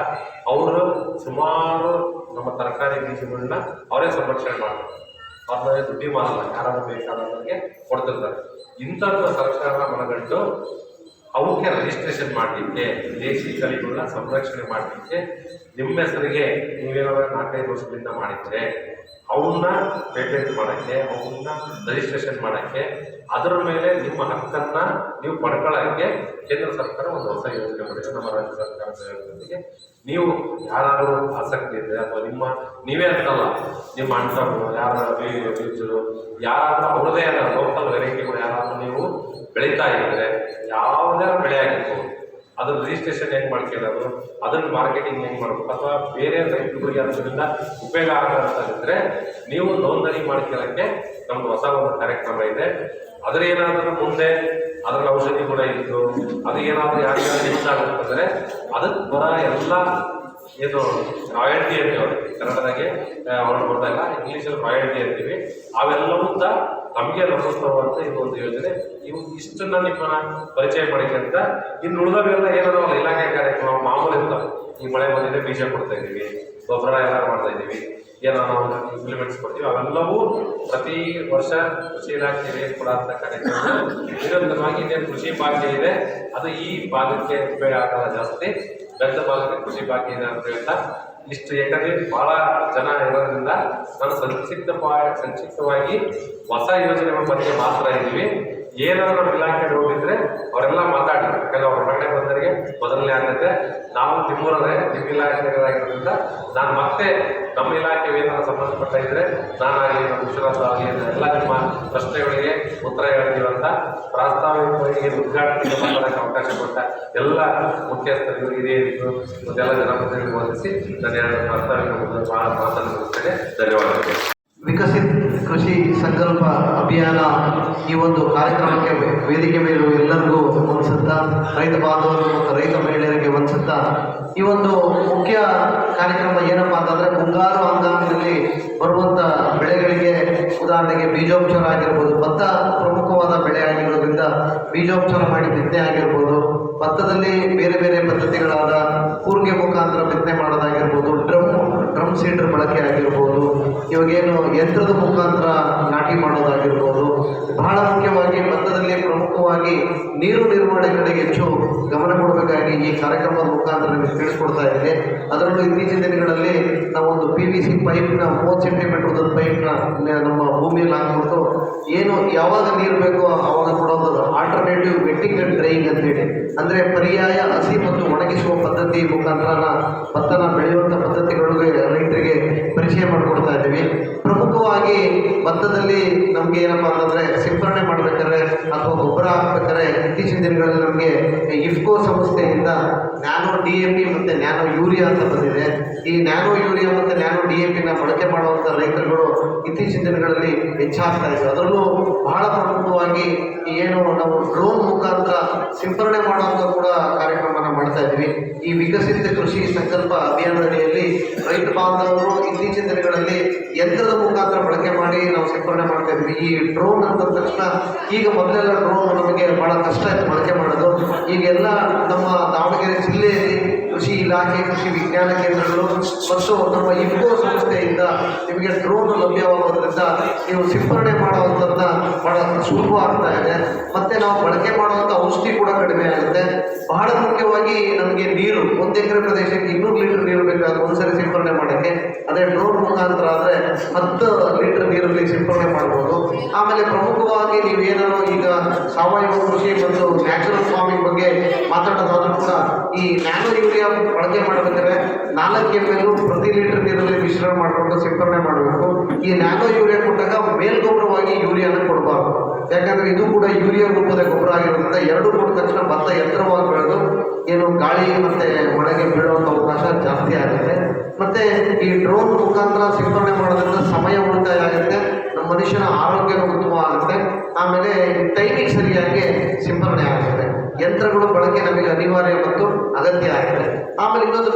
ಅವರು ಸುಮಾರು ನಮ್ಮ ತರಕಾರಿ ಬೀಜಗಳನ್ನ ಅವರೇ ಸಂರಕ್ಷಣೆ ಮಾಡ್ತಾರೆ. ಅವ್ರನ್ನ ದುಡ್ಡಿ ಮಾಡಲ್ಲ ಯಾರಾದ್ರೂ ಬೇಕಾದವರಿಗೆ ಕೊಡ್ತಿರ್ತಾರೆ. ಇಂಥದ್ದು ಸರ್ಕಾರ ಮನಗಂಡು ಅವಕ್ಕೆ ರಿಜಿಸ್ಟ್ರೇಷನ್ ಮಾಡಲಿಕ್ಕೆ ದೇಶಿ ತಳಿಗಳನ್ನ ಸಂರಕ್ಷಣೆ ಮಾಡಲಿಕ್ಕೆ ನಿಮ್ಮ ಹೆಸರಿಗೆ ನೀವೇನಾದ್ರು ನಾಲ್ಕೈದು ವರ್ಷದಿಂದ ಮಾಡಿದ್ರೆ ಅವನ್ನ ಪೇಟೆಂಟ್ ಮಾಡೋಕ್ಕೆ ಅವನ್ನ ರಿಜಿಸ್ಟ್ರೇಷನ್ ಮಾಡೋಕ್ಕೆ ಅದರ ಮೇಲೆ ನಿಮ್ಮ ಹಕ್ಕನ್ನ ನೀವು ಪಡ್ಕೊಳ್ಳೋಕ್ಕೆ ಕೇಂದ್ರ ಸರ್ಕಾರ ಒಂದು ಹೊಸ ಯೋಜನೆ ಮಾಡಿದೆ. ನಮ್ಮ ರಾಜ್ಯ ಸರ್ಕಾರ ಜೊತೆಗೆ ನೀವು ಯಾರಾದರೂ ಆಸಕ್ತಿ ಇದೆ ಅಥವಾ ನಿಮ್ಮ, ನೀವೇ ಅಂತಲ್ಲ, ನಿಮ್ಮ ಅಣ್ಣರು ಬೇರೆ ಬೀಜರು ಯಾರಾದರೂ ಅವ್ರದೇ ಆದ ಲೋಕಲ್ ವೆರೈಟಿಗಳು ಯಾರಾದರೂ ನೀವು ಬೆಳೀತಾ ಇದ್ದರೆ ಯಾವುದೇ ಬೆಳೆ ಆಗಿತ್ತು ಅದ್ರ ರಿಜಿಸ್ಟ್ರೇಷನ್ ಹೆಂಗೆ ಮಾಡ್ಕೊಳ್ಳೋದು ಅದನ್ನು ಮಾರ್ಕೆಟಿಂಗ್ ಹೆಂಗೆ ಮಾಡಬೇಕು ಅಥವಾ ಬೇರೆ ರೈತರಿಗೆ ಅದರಿಂದ ಉಪಯೋಗ ಆಗಲ್ಲ ಇದ್ರೆ ನೀವು ನೋಂದಣಿ ಮಾಡ್ಕೊಳ್ಳೋಕ್ಕೆ ನಮ್ದು ಹೊಸ ಒಂದು ಕಾರ್ಯಕ್ರಮ ಇದೆ. ಅದರ ಏನಾದರೂ ಮುಂದೆ ಅದ್ರಲ್ಲಿ ಔಷಧಿ ಕೂಡ ಇತ್ತು. ಅದು ಏನಾದರೂ ಯಾರಿಗಾದ್ರೂ ಅಂದ್ರೆ ಅದಕ್ಕೆ ಬರೋ ಎಲ್ಲ ಇದು ರಾಯಲ್ಟಿ ಅಂತೀವಿ ಕನ್ನಡದಾಗೆ ಅವ್ರು ಗೊತ್ತಲ್ಲ ಇಂಗ್ಲೀಷಲ್ಲಿ ರಾಯಲ್ಟಿ ಅಂತೀವಿ ಅವೆಲ್ಲವೂ ಸಹ ನಮಗೆ ಲಭಿಸ್ತವಂತ ಇದು ಒಂದು ಯೋಜನೆ. ಇವು ಇಷ್ಟನ್ನ ನಿಮ್ಮನ್ನ ಪರಿಚಯ ಮಾಡಿಕೊಂತ ಇನ್ನು ಉಳಿದವೆಲ್ಲ ಏನಾದ್ರು ಇಲಾಖೆ ಕಾರ್ಯಕ್ರಮ ಮಾಮೂಲಿ ಈ ಮಳೆ ಬಂದಿದೆ ಬೀಜ ಕೊಡ್ತಾ ಇದ್ದೀವಿ, ಗೊಬ್ಬರ ಎಲ್ಲ ಮಾಡ್ತಾ ಇದೀವಿ ಏನೋ ಇಂಪ್ಲಿಮೆಂಟ್ಸ್ ಕೊಡ್ತೀವಿ. ಅವೆಲ್ಲವೂ ಪ್ರತಿ ವರ್ಷ ಕೃಷಿ ಇಲಾಖೆ ಕೊಡೋಂಥ ಕಾರ್ಯಕ್ರಮ ನಿರಂತರವಾಗಿ ಇನ್ನೇನು ಕೃಷಿ ಭಾಗ್ಯ ಇದೆ. ಅದು ಈ ಭಾಗಕ್ಕೆ ಉಪಯೋಗ ಆಗಲ್ಲ ಜಾಸ್ತಿ. ಬೆಳೆದ ಭಾಗಕ್ಕೆ ಕೃಷಿ ಭಾಗ್ಯ ಇದೆ ಅಂತ ಹೇಳ್ತಾ, ಇಷ್ಟು ಯಾಕಂದ್ರೆ ಬಹಳ ಜನ ಇರೋದ್ರಿಂದ ನಾನು ಸಂಕ್ಷಿಪ್ತ ಸಂಕ್ಷಿಪ್ತವಾಗಿ ಹೊಸ ಯೋಜನೆಗಳ ಬಗ್ಗೆ ಮಾತ್ರ ಇದ್ದೀವಿ. ಏನಾದ್ರು ನಮ್ಮ ಇಲಾಖೆ ಹೋಗಿದ್ರೆ ಅವರೆಲ್ಲ ಮಾತಾಡಿ. ಯಾಕಂದ್ರೆ ಅವ್ರ ಹೊರಗಡೆ ಬಂದವರಿಗೆ ಮೊದಲನೇ ಆದ್ಯತೆ ನಾವು ನಿಮ್ಮೂರಲ್ಲೇ ನಿಮ್ಮ ಇಲಾಖೆಗಳಾಗಿರೋದ್ರಿಂದ ನಾನು ಮತ್ತೆ ನಮ್ಮ ಇಲಾಖೆ ಏನಾದ್ರು ಸಂಬಂಧಪಟ್ಟ ಇದ್ರೆ ನಾನಾಗಲಿ ನಮ್ಮ ವಿಶ್ವನಾಥ ಆಗಲಿ ಎಲ್ಲ ನಿಮ್ಮ ಪ್ರಶ್ನೆಗಳಿಗೆ ಉತ್ತರ ಹೇಳ್ತೀವಿ ಪ್ರಾಸ್ತಾವಿಕವಾಗಿ ಉದ್ಘಾಟನೆ ಮಾತಾಡೋಕ್ಕೆ ಅವಕಾಶ ಕೊಟ್ಟ ಎಲ್ಲ ಮುಖ್ಯಸ್ಥರಿಗೂ ಹಿರಿಯರಿಗೂ ಮತ್ತೆಲ್ಲ ಜನಪ್ರತಿನಿಧಿಗಳು ವಂದಿಸಿ ನಾನು ಎರಡು ಪ್ರಾಸ್ತಾವಿಕ ಮಾತನ್ನು ಧನ್ಯವಾದಗಳು. ವಿಕಸಿತ್ ಕೃಷಿ ಸಂಕಲ್ಪ ಅಭಿಯಾನ ಈ ಒಂದು ಕಾರ್ಯಕ್ರಮಕ್ಕೆ ವೇದಿಕೆ ಮೇಲೂ ಎಲ್ಲರಿಗೂ ವಂದಿಸುತ್ತಾ, ರೈತ ಬಾಂಧವರು ಮತ್ತು ರೈತ ಮಹಿಳೆಯರಿಗೆ ವಂದಿಸುತ್ತಾ, ಈ ಒಂದು ಮುಖ್ಯ ಕಾರ್ಯಕ್ರಮ ಏನಪ್ಪ ಅಂತಂದರೆ ಮುಂಗಾರು ಹಂಗಾಮಿನಲ್ಲಿ ಬರುವಂಥ ಬೆಳೆಗಳಿಗೆ ಉದಾಹರಣೆಗೆ ಬೀಜೋಪಚಾರ ಆಗಿರ್ಬೋದು, ಭತ್ತ ಪ್ರಮುಖವಾದ ಬೆಳೆ ಆಗಿರೋದ್ರಿಂದ ಬೀಜೋಪಚಾರ ಮಾಡಿ ಬಿತ್ತನೆ ಆಗಿರ್ಬೋದು, ಭತ್ತದಲ್ಲಿ ಬೇರೆ ಬೇರೆ ಪದ್ಧತಿಗಳಾದ ಕೂರ್ಗೆ ಮುಖಾಂತರ ಬಿತ್ತನೆ ಮಾಡೋದಾಗಿರ್ಬೋದು ಡ್ರಮ್ ಡ್ರಮ್ ಸೀಟರ್ ಬಳಕೆ ಆಗಿರ್ಬೋದು ಇವಾಗೇನು ಯಂತ್ರದ ಮುಖಾಂತರ ನಾಟಿ ಮಾಡೋದಾಗಿರ್ಬೋದು, ಬಹಳ ಮುಖ್ಯವಾಗಿ ಭತ್ತದಲ್ಲಿ ಪ್ರಮುಖವಾಗಿ ನೀರು ನಿರ್ವಹಣೆ ಕಡೆಗೆ ಹೆಚ್ಚು ಗಮನ ಕೊಡಬೇಕಾಗಿ ಈ ಕಾರ್ಯಕ್ರಮದ ಮುಖಾಂತರ ನಿಮಗೆ ತಿಳಿಸ್ಕೊಡ್ತಾ ಇದ್ದೀನಿ. ಅದರಲ್ಲೂ ಇತ್ತೀಚಿನ ದಿನಗಳಲ್ಲಿ ನಾವೊಂದು ಪಿ ವಿ ಸಿ ಪೈಪ್ನ ಮೂವತ್ತು ಸೆಂಟಿಮೀಟರ್ ಪೈಪ್ನ ನಮ್ಮ ಭೂಮಿಯಲ್ಲಿ ಹಾಕ್ಬಿಟ್ಟು, ಏನು ಯಾವಾಗ ನೀರು ಬೇಕೋ ಆವಾಗ ಕೊಡೋದು ಆಲ್ಟರ್ನೇಟಿವ್ ವೆಟ್ಟಿಂಗ್ ಅಂಡ್ ಡ್ರೈಯಿಂಗ್ ಅಂತೇಳಿ. ಅಂದರೆ ಪರ್ಯಾಯ ಹಸಿ ಮತ್ತು ಒಣಗಿಸುವ ಪದ್ಧತಿ ಮುಖಾಂತರ ಪರಿಚಯ ಮಾಡಿಕೊಡ್ತಾ ಇದ್ದೀವಿ. ಪ್ರಮುಖವಾಗಿ ಭತ್ತದಲ್ಲಿ ನಮಗೆ ಏನಪ್ಪ ಅಂತಂದರೆ ಸಿಂಪರಣೆ ಮಾಡ್ಬೇಕಾದ್ರೆ ಅಥವಾ ಗೊಬ್ಬರ ಹಾಕ್ಬೇಕಾದ್ರೆ ಇತ್ತೀಚಿನ ದಿನಗಳಲ್ಲಿ ನಮಗೆ ಇಫ್ಕೋ ಸಂಸ್ಥೆಯಿಂದ ನ್ಯಾನೋ ಡಿ ಎ ಪಿ ಮತ್ತು ನ್ಯಾನೋ ಯೂರಿಯಾ ಅಂತ ಬಂದಿದೆ. ಈ ನ್ಯಾನೋ ಯೂರಿಯಾ ಮತ್ತು ನ್ಯಾನೋ ಡಿ ಎ ಪಿನ ಬಳಕೆ ಮಾಡುವಂಥ ರೈತರುಗಳು ಇತ್ತೀಚಿನ ದಿನಗಳಲ್ಲಿ ಹೆಚ್ಚಾಗ್ತಾ ಇದೆ ಅದರಲ್ಲೂ ಬಹಳ ಪ್ರಮುಖವಾಗಿ ಏನು ನಾವು ಡ್ರೋನ್ ಮುಖಾಂತರ ಸಿಂಪರಣೆ ಮಾಡುವಂಥ ಕೂಡ ಕಾರ್ಯಕ್ರಮನ ಮಾಡ್ತಾ ಇದ್ವಿ ಈ ವಿಕಸಿತ ಕೃಷಿ ಸಂಕಲ್ಪ ಅಭಿಯಾನದಡಿಯಲ್ಲಿ ರೈತ ಬಾಂಧವರು ಇತ್ತೀಚಿನ ದಿನಗಳಲ್ಲಿ ಯಂತ್ರದ ಮುಖಾಂತರ ಬಳಕೆ ಮಾಡಿ ನಾವು ಸಿಂಪರಣೆ ಮಾಡ್ತಾ ಇದ್ವಿ ಈ ಡ್ರೋನ್ ಅಂದ ತಕ್ಷಣ ಈಗ ಮೊದಲೆಲ್ಲ ಡ್ರೋನ್ ನಮಗೆ ಬಹಳ ಕಷ್ಟ ಆಯ್ತು ಬಳಕೆ ಮಾಡೋದು. ಈಗೆಲ್ಲ ನಮ್ಮ ದಾವಣಗೆರೆ ಜಿಲ್ಲೆಯಲ್ಲಿ ಕೃಷಿ ಇಲಾಖೆ, ಕೃಷಿ ವಿಜ್ಞಾನ ಕೇಂದ್ರಗಳು ಮತ್ತು ನಮ್ಮ ಇಫ್ಕೋ ಸಂಸ್ಥೆಯಿಂದ ನಿಮಗೆ ಡ್ರೋನ್ ಲಭ್ಯವಾಗೋದ್ರಿಂದ ನೀವು ಸಿಂಪರಣೆ ಮಾಡುವಂಥದ್ದನ್ನ ಬಹಳ ಸುಲಭ ಆಗ್ತಾ ಇದೆ. ಮತ್ತೆ ನಾವು ಬಳಕೆ ಮಾಡುವಂಥ ಔಷಧಿ ಕೂಡ ಕಡಿಮೆ ಆಗುತ್ತೆ. ಬಹಳ ಮುಖ್ಯವಾಗಿ ನಮಗೆ ನೀರು, ಒಂದು ಎಕರೆ ಪ್ರದೇಶಕ್ಕೆ ಇನ್ನೂರು ಲೀಟರ್ ನೀರು ಬೇಕಾಗುತ್ತೆ ಒಂದ್ಸರಿ ಸಿಂಪರಣೆ ಮಾಡೋಕ್ಕೆ. ಅದೇ ಡ್ರೋನ್ ಮುಖಾಂತರ ಆದರೆ ಹತ್ತು ಲೀಟರ್ ನೀರಲ್ಲಿ ಸಿಂಪರಣೆ ಮಾಡ್ಬೋದು. ಆಮೇಲೆ ಪ್ರಮುಖವಾಗಿ ನೀವೇನೋ ಈಗ ಸಾವಯವ ಕೃಷಿ ಮತ್ತು ನ್ಯಾಚುರಲ್ ಫಾರ್ಮಿಂಗ್ ಬಗ್ಗೆ ಮಾತಾಡೋದಾದ್ರೂ ಕೂಡ ಈ ನ್ಯಾನೋ ಯೂರಿಯಾ ಬಳಕೆ ಮಾಡಬೇಕಂದ್ರೆ ನಾಲ್ಕು ಎಂ ಎಲ್ ಪ್ರತಿ ಲೀಟರ್ ನೀರಲ್ಲಿ ಮಿಶ್ರಣ ಮಾಡಿಕೊಂಡು ಸಿಂಪರಣೆ ಮಾಡಬೇಕು. ಈ ನ್ಯಾನೋ ಯೂರಿಯಾ ಕೊಟ್ಟಾಗ ಮೇಲ್ಗೊಬ್ಬರವಾಗಿ ಯೂರಿಯಾನ ಕೊಡಬಾರ್ದು. ಯಾಕಂದ್ರೆ ಇದು ಕೂಡ ಯೂರಿಯಾ ರೂಪದ ಗೊಬ್ಬರ ಆಗಿರೋದ್ರಿಂದ ಎರಡು ಕೊಟ್ಟ ತಕ್ಷಣ ಭತ್ತ ಎತ್ತರವಾಗಿ ಬೆಳೆದು ಏನು ಗಾಳಿ ಮತ್ತೆ ಒಳಗೆ ಬೀಳುವಂಥ ಅವಕಾಶ ಜಾಸ್ತಿ ಆಗುತ್ತೆ. ಮತ್ತೆ ಈ ಡ್ರೋನ್ ಮುಖಾಂತರ ಸಿಂಪರಣೆ ಮಾಡೋದ್ರಿಂದ ಸಮಯ ಉಳಿತಾಯ ಆಗುತ್ತೆ ನಮ್ಮ ಮನುಷ್ಯನ ಆರೋಗ್ಯ ಉತ್ತಮ ಆಗುತ್ತೆ ಆಮೇಲೆ ಟೈಮಿಂಗ್ ಸರಿಯಾಗಿ ಸಿಂಪರಣೆ ಆಗುತ್ತೆ ಯಂತ್ರಗಳು ಬಳಕೆ ನಮಗೆ ಅನಿವಾರ್ಯ ಮತ್ತು ಅಗತ್ಯ ಆಗಿದೆ ಆಮೇಲೆ ಇನ್ನೊಂದು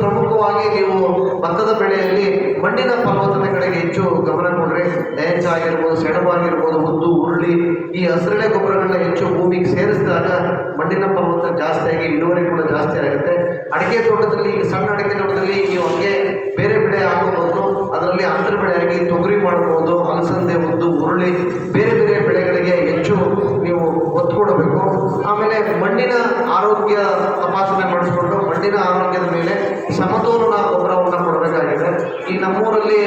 ಪ್ರಮುಖವಾಗಿ ನೀವು ಭತ್ತದ ಬೆಳೆಯಲ್ಲಿ ಮಣ್ಣಿನ ಫಲವತ್ತತೆ ಕಡೆಗೆ ಹೆಚ್ಚು ಗಮನ ಕೊಡ್ರಿ ನೇಚ ಆಗಿರ್ಬೋದು ಸೆಣಬಾಗಿರ್ಬೋದು ಉದ್ದು ಉರುಳಿ, ಈ ಹಸಿರೆಳೆ ಗೊಬ್ಬರಗಳನ್ನ ಹೆಚ್ಚು ಭೂಮಿಗೆ ಸೇರಿಸಿದಾಗ ಮಣ್ಣಿನ ಫಲವತ್ತತೆ ಜಾಸ್ತಿ ಆಗಿ ಇಳುವರಿ ಕೂಡ ಜಾಸ್ತಿ ಆಗುತ್ತೆ. ಅಡಿಕೆ ತೋಟದಲ್ಲಿ ಈಗ ಸಣ್ಣ ಅಡಿಕೆ ತೋಟದಲ್ಲಿ ನೀವು ಹಂಗೆ ಬೇರೆ ಬೆಳೆ ಹಾಕಬಹುದು. ಅದರಲ್ಲಿ ಅಂತರ ಆಗಿ ತೊಗರಿ ಮಾಡಬಹುದು ಅಲಸಂದೆ ಉದ್ದು ಉರುಳಿ, ಬೇರೆ ಬೇರೆ ಬೆಳೆಗಳಿಗೆ ಹೆಚ್ಚು ನೀವು ಒತ್ತು ಕೊಡಬೇಕು. ಆಮೇಲೆ ಮಣ್ಣಿನ ಆರೋಗ್ಯ ತಪಾಸಣೆ ಮಾಡಿಸ್ಕೊಂಡು ಮಣ್ಣಿನ ಆರೋಗ್ಯದ ಮೇಲೆ ಸಮತೋಲನ ಗೊಬ್ಬರವನ್ನು ಕೊಡಬೇಕಾಗಿದೆ. ಈ ನಮ್ಮೂರಲ್ಲಿ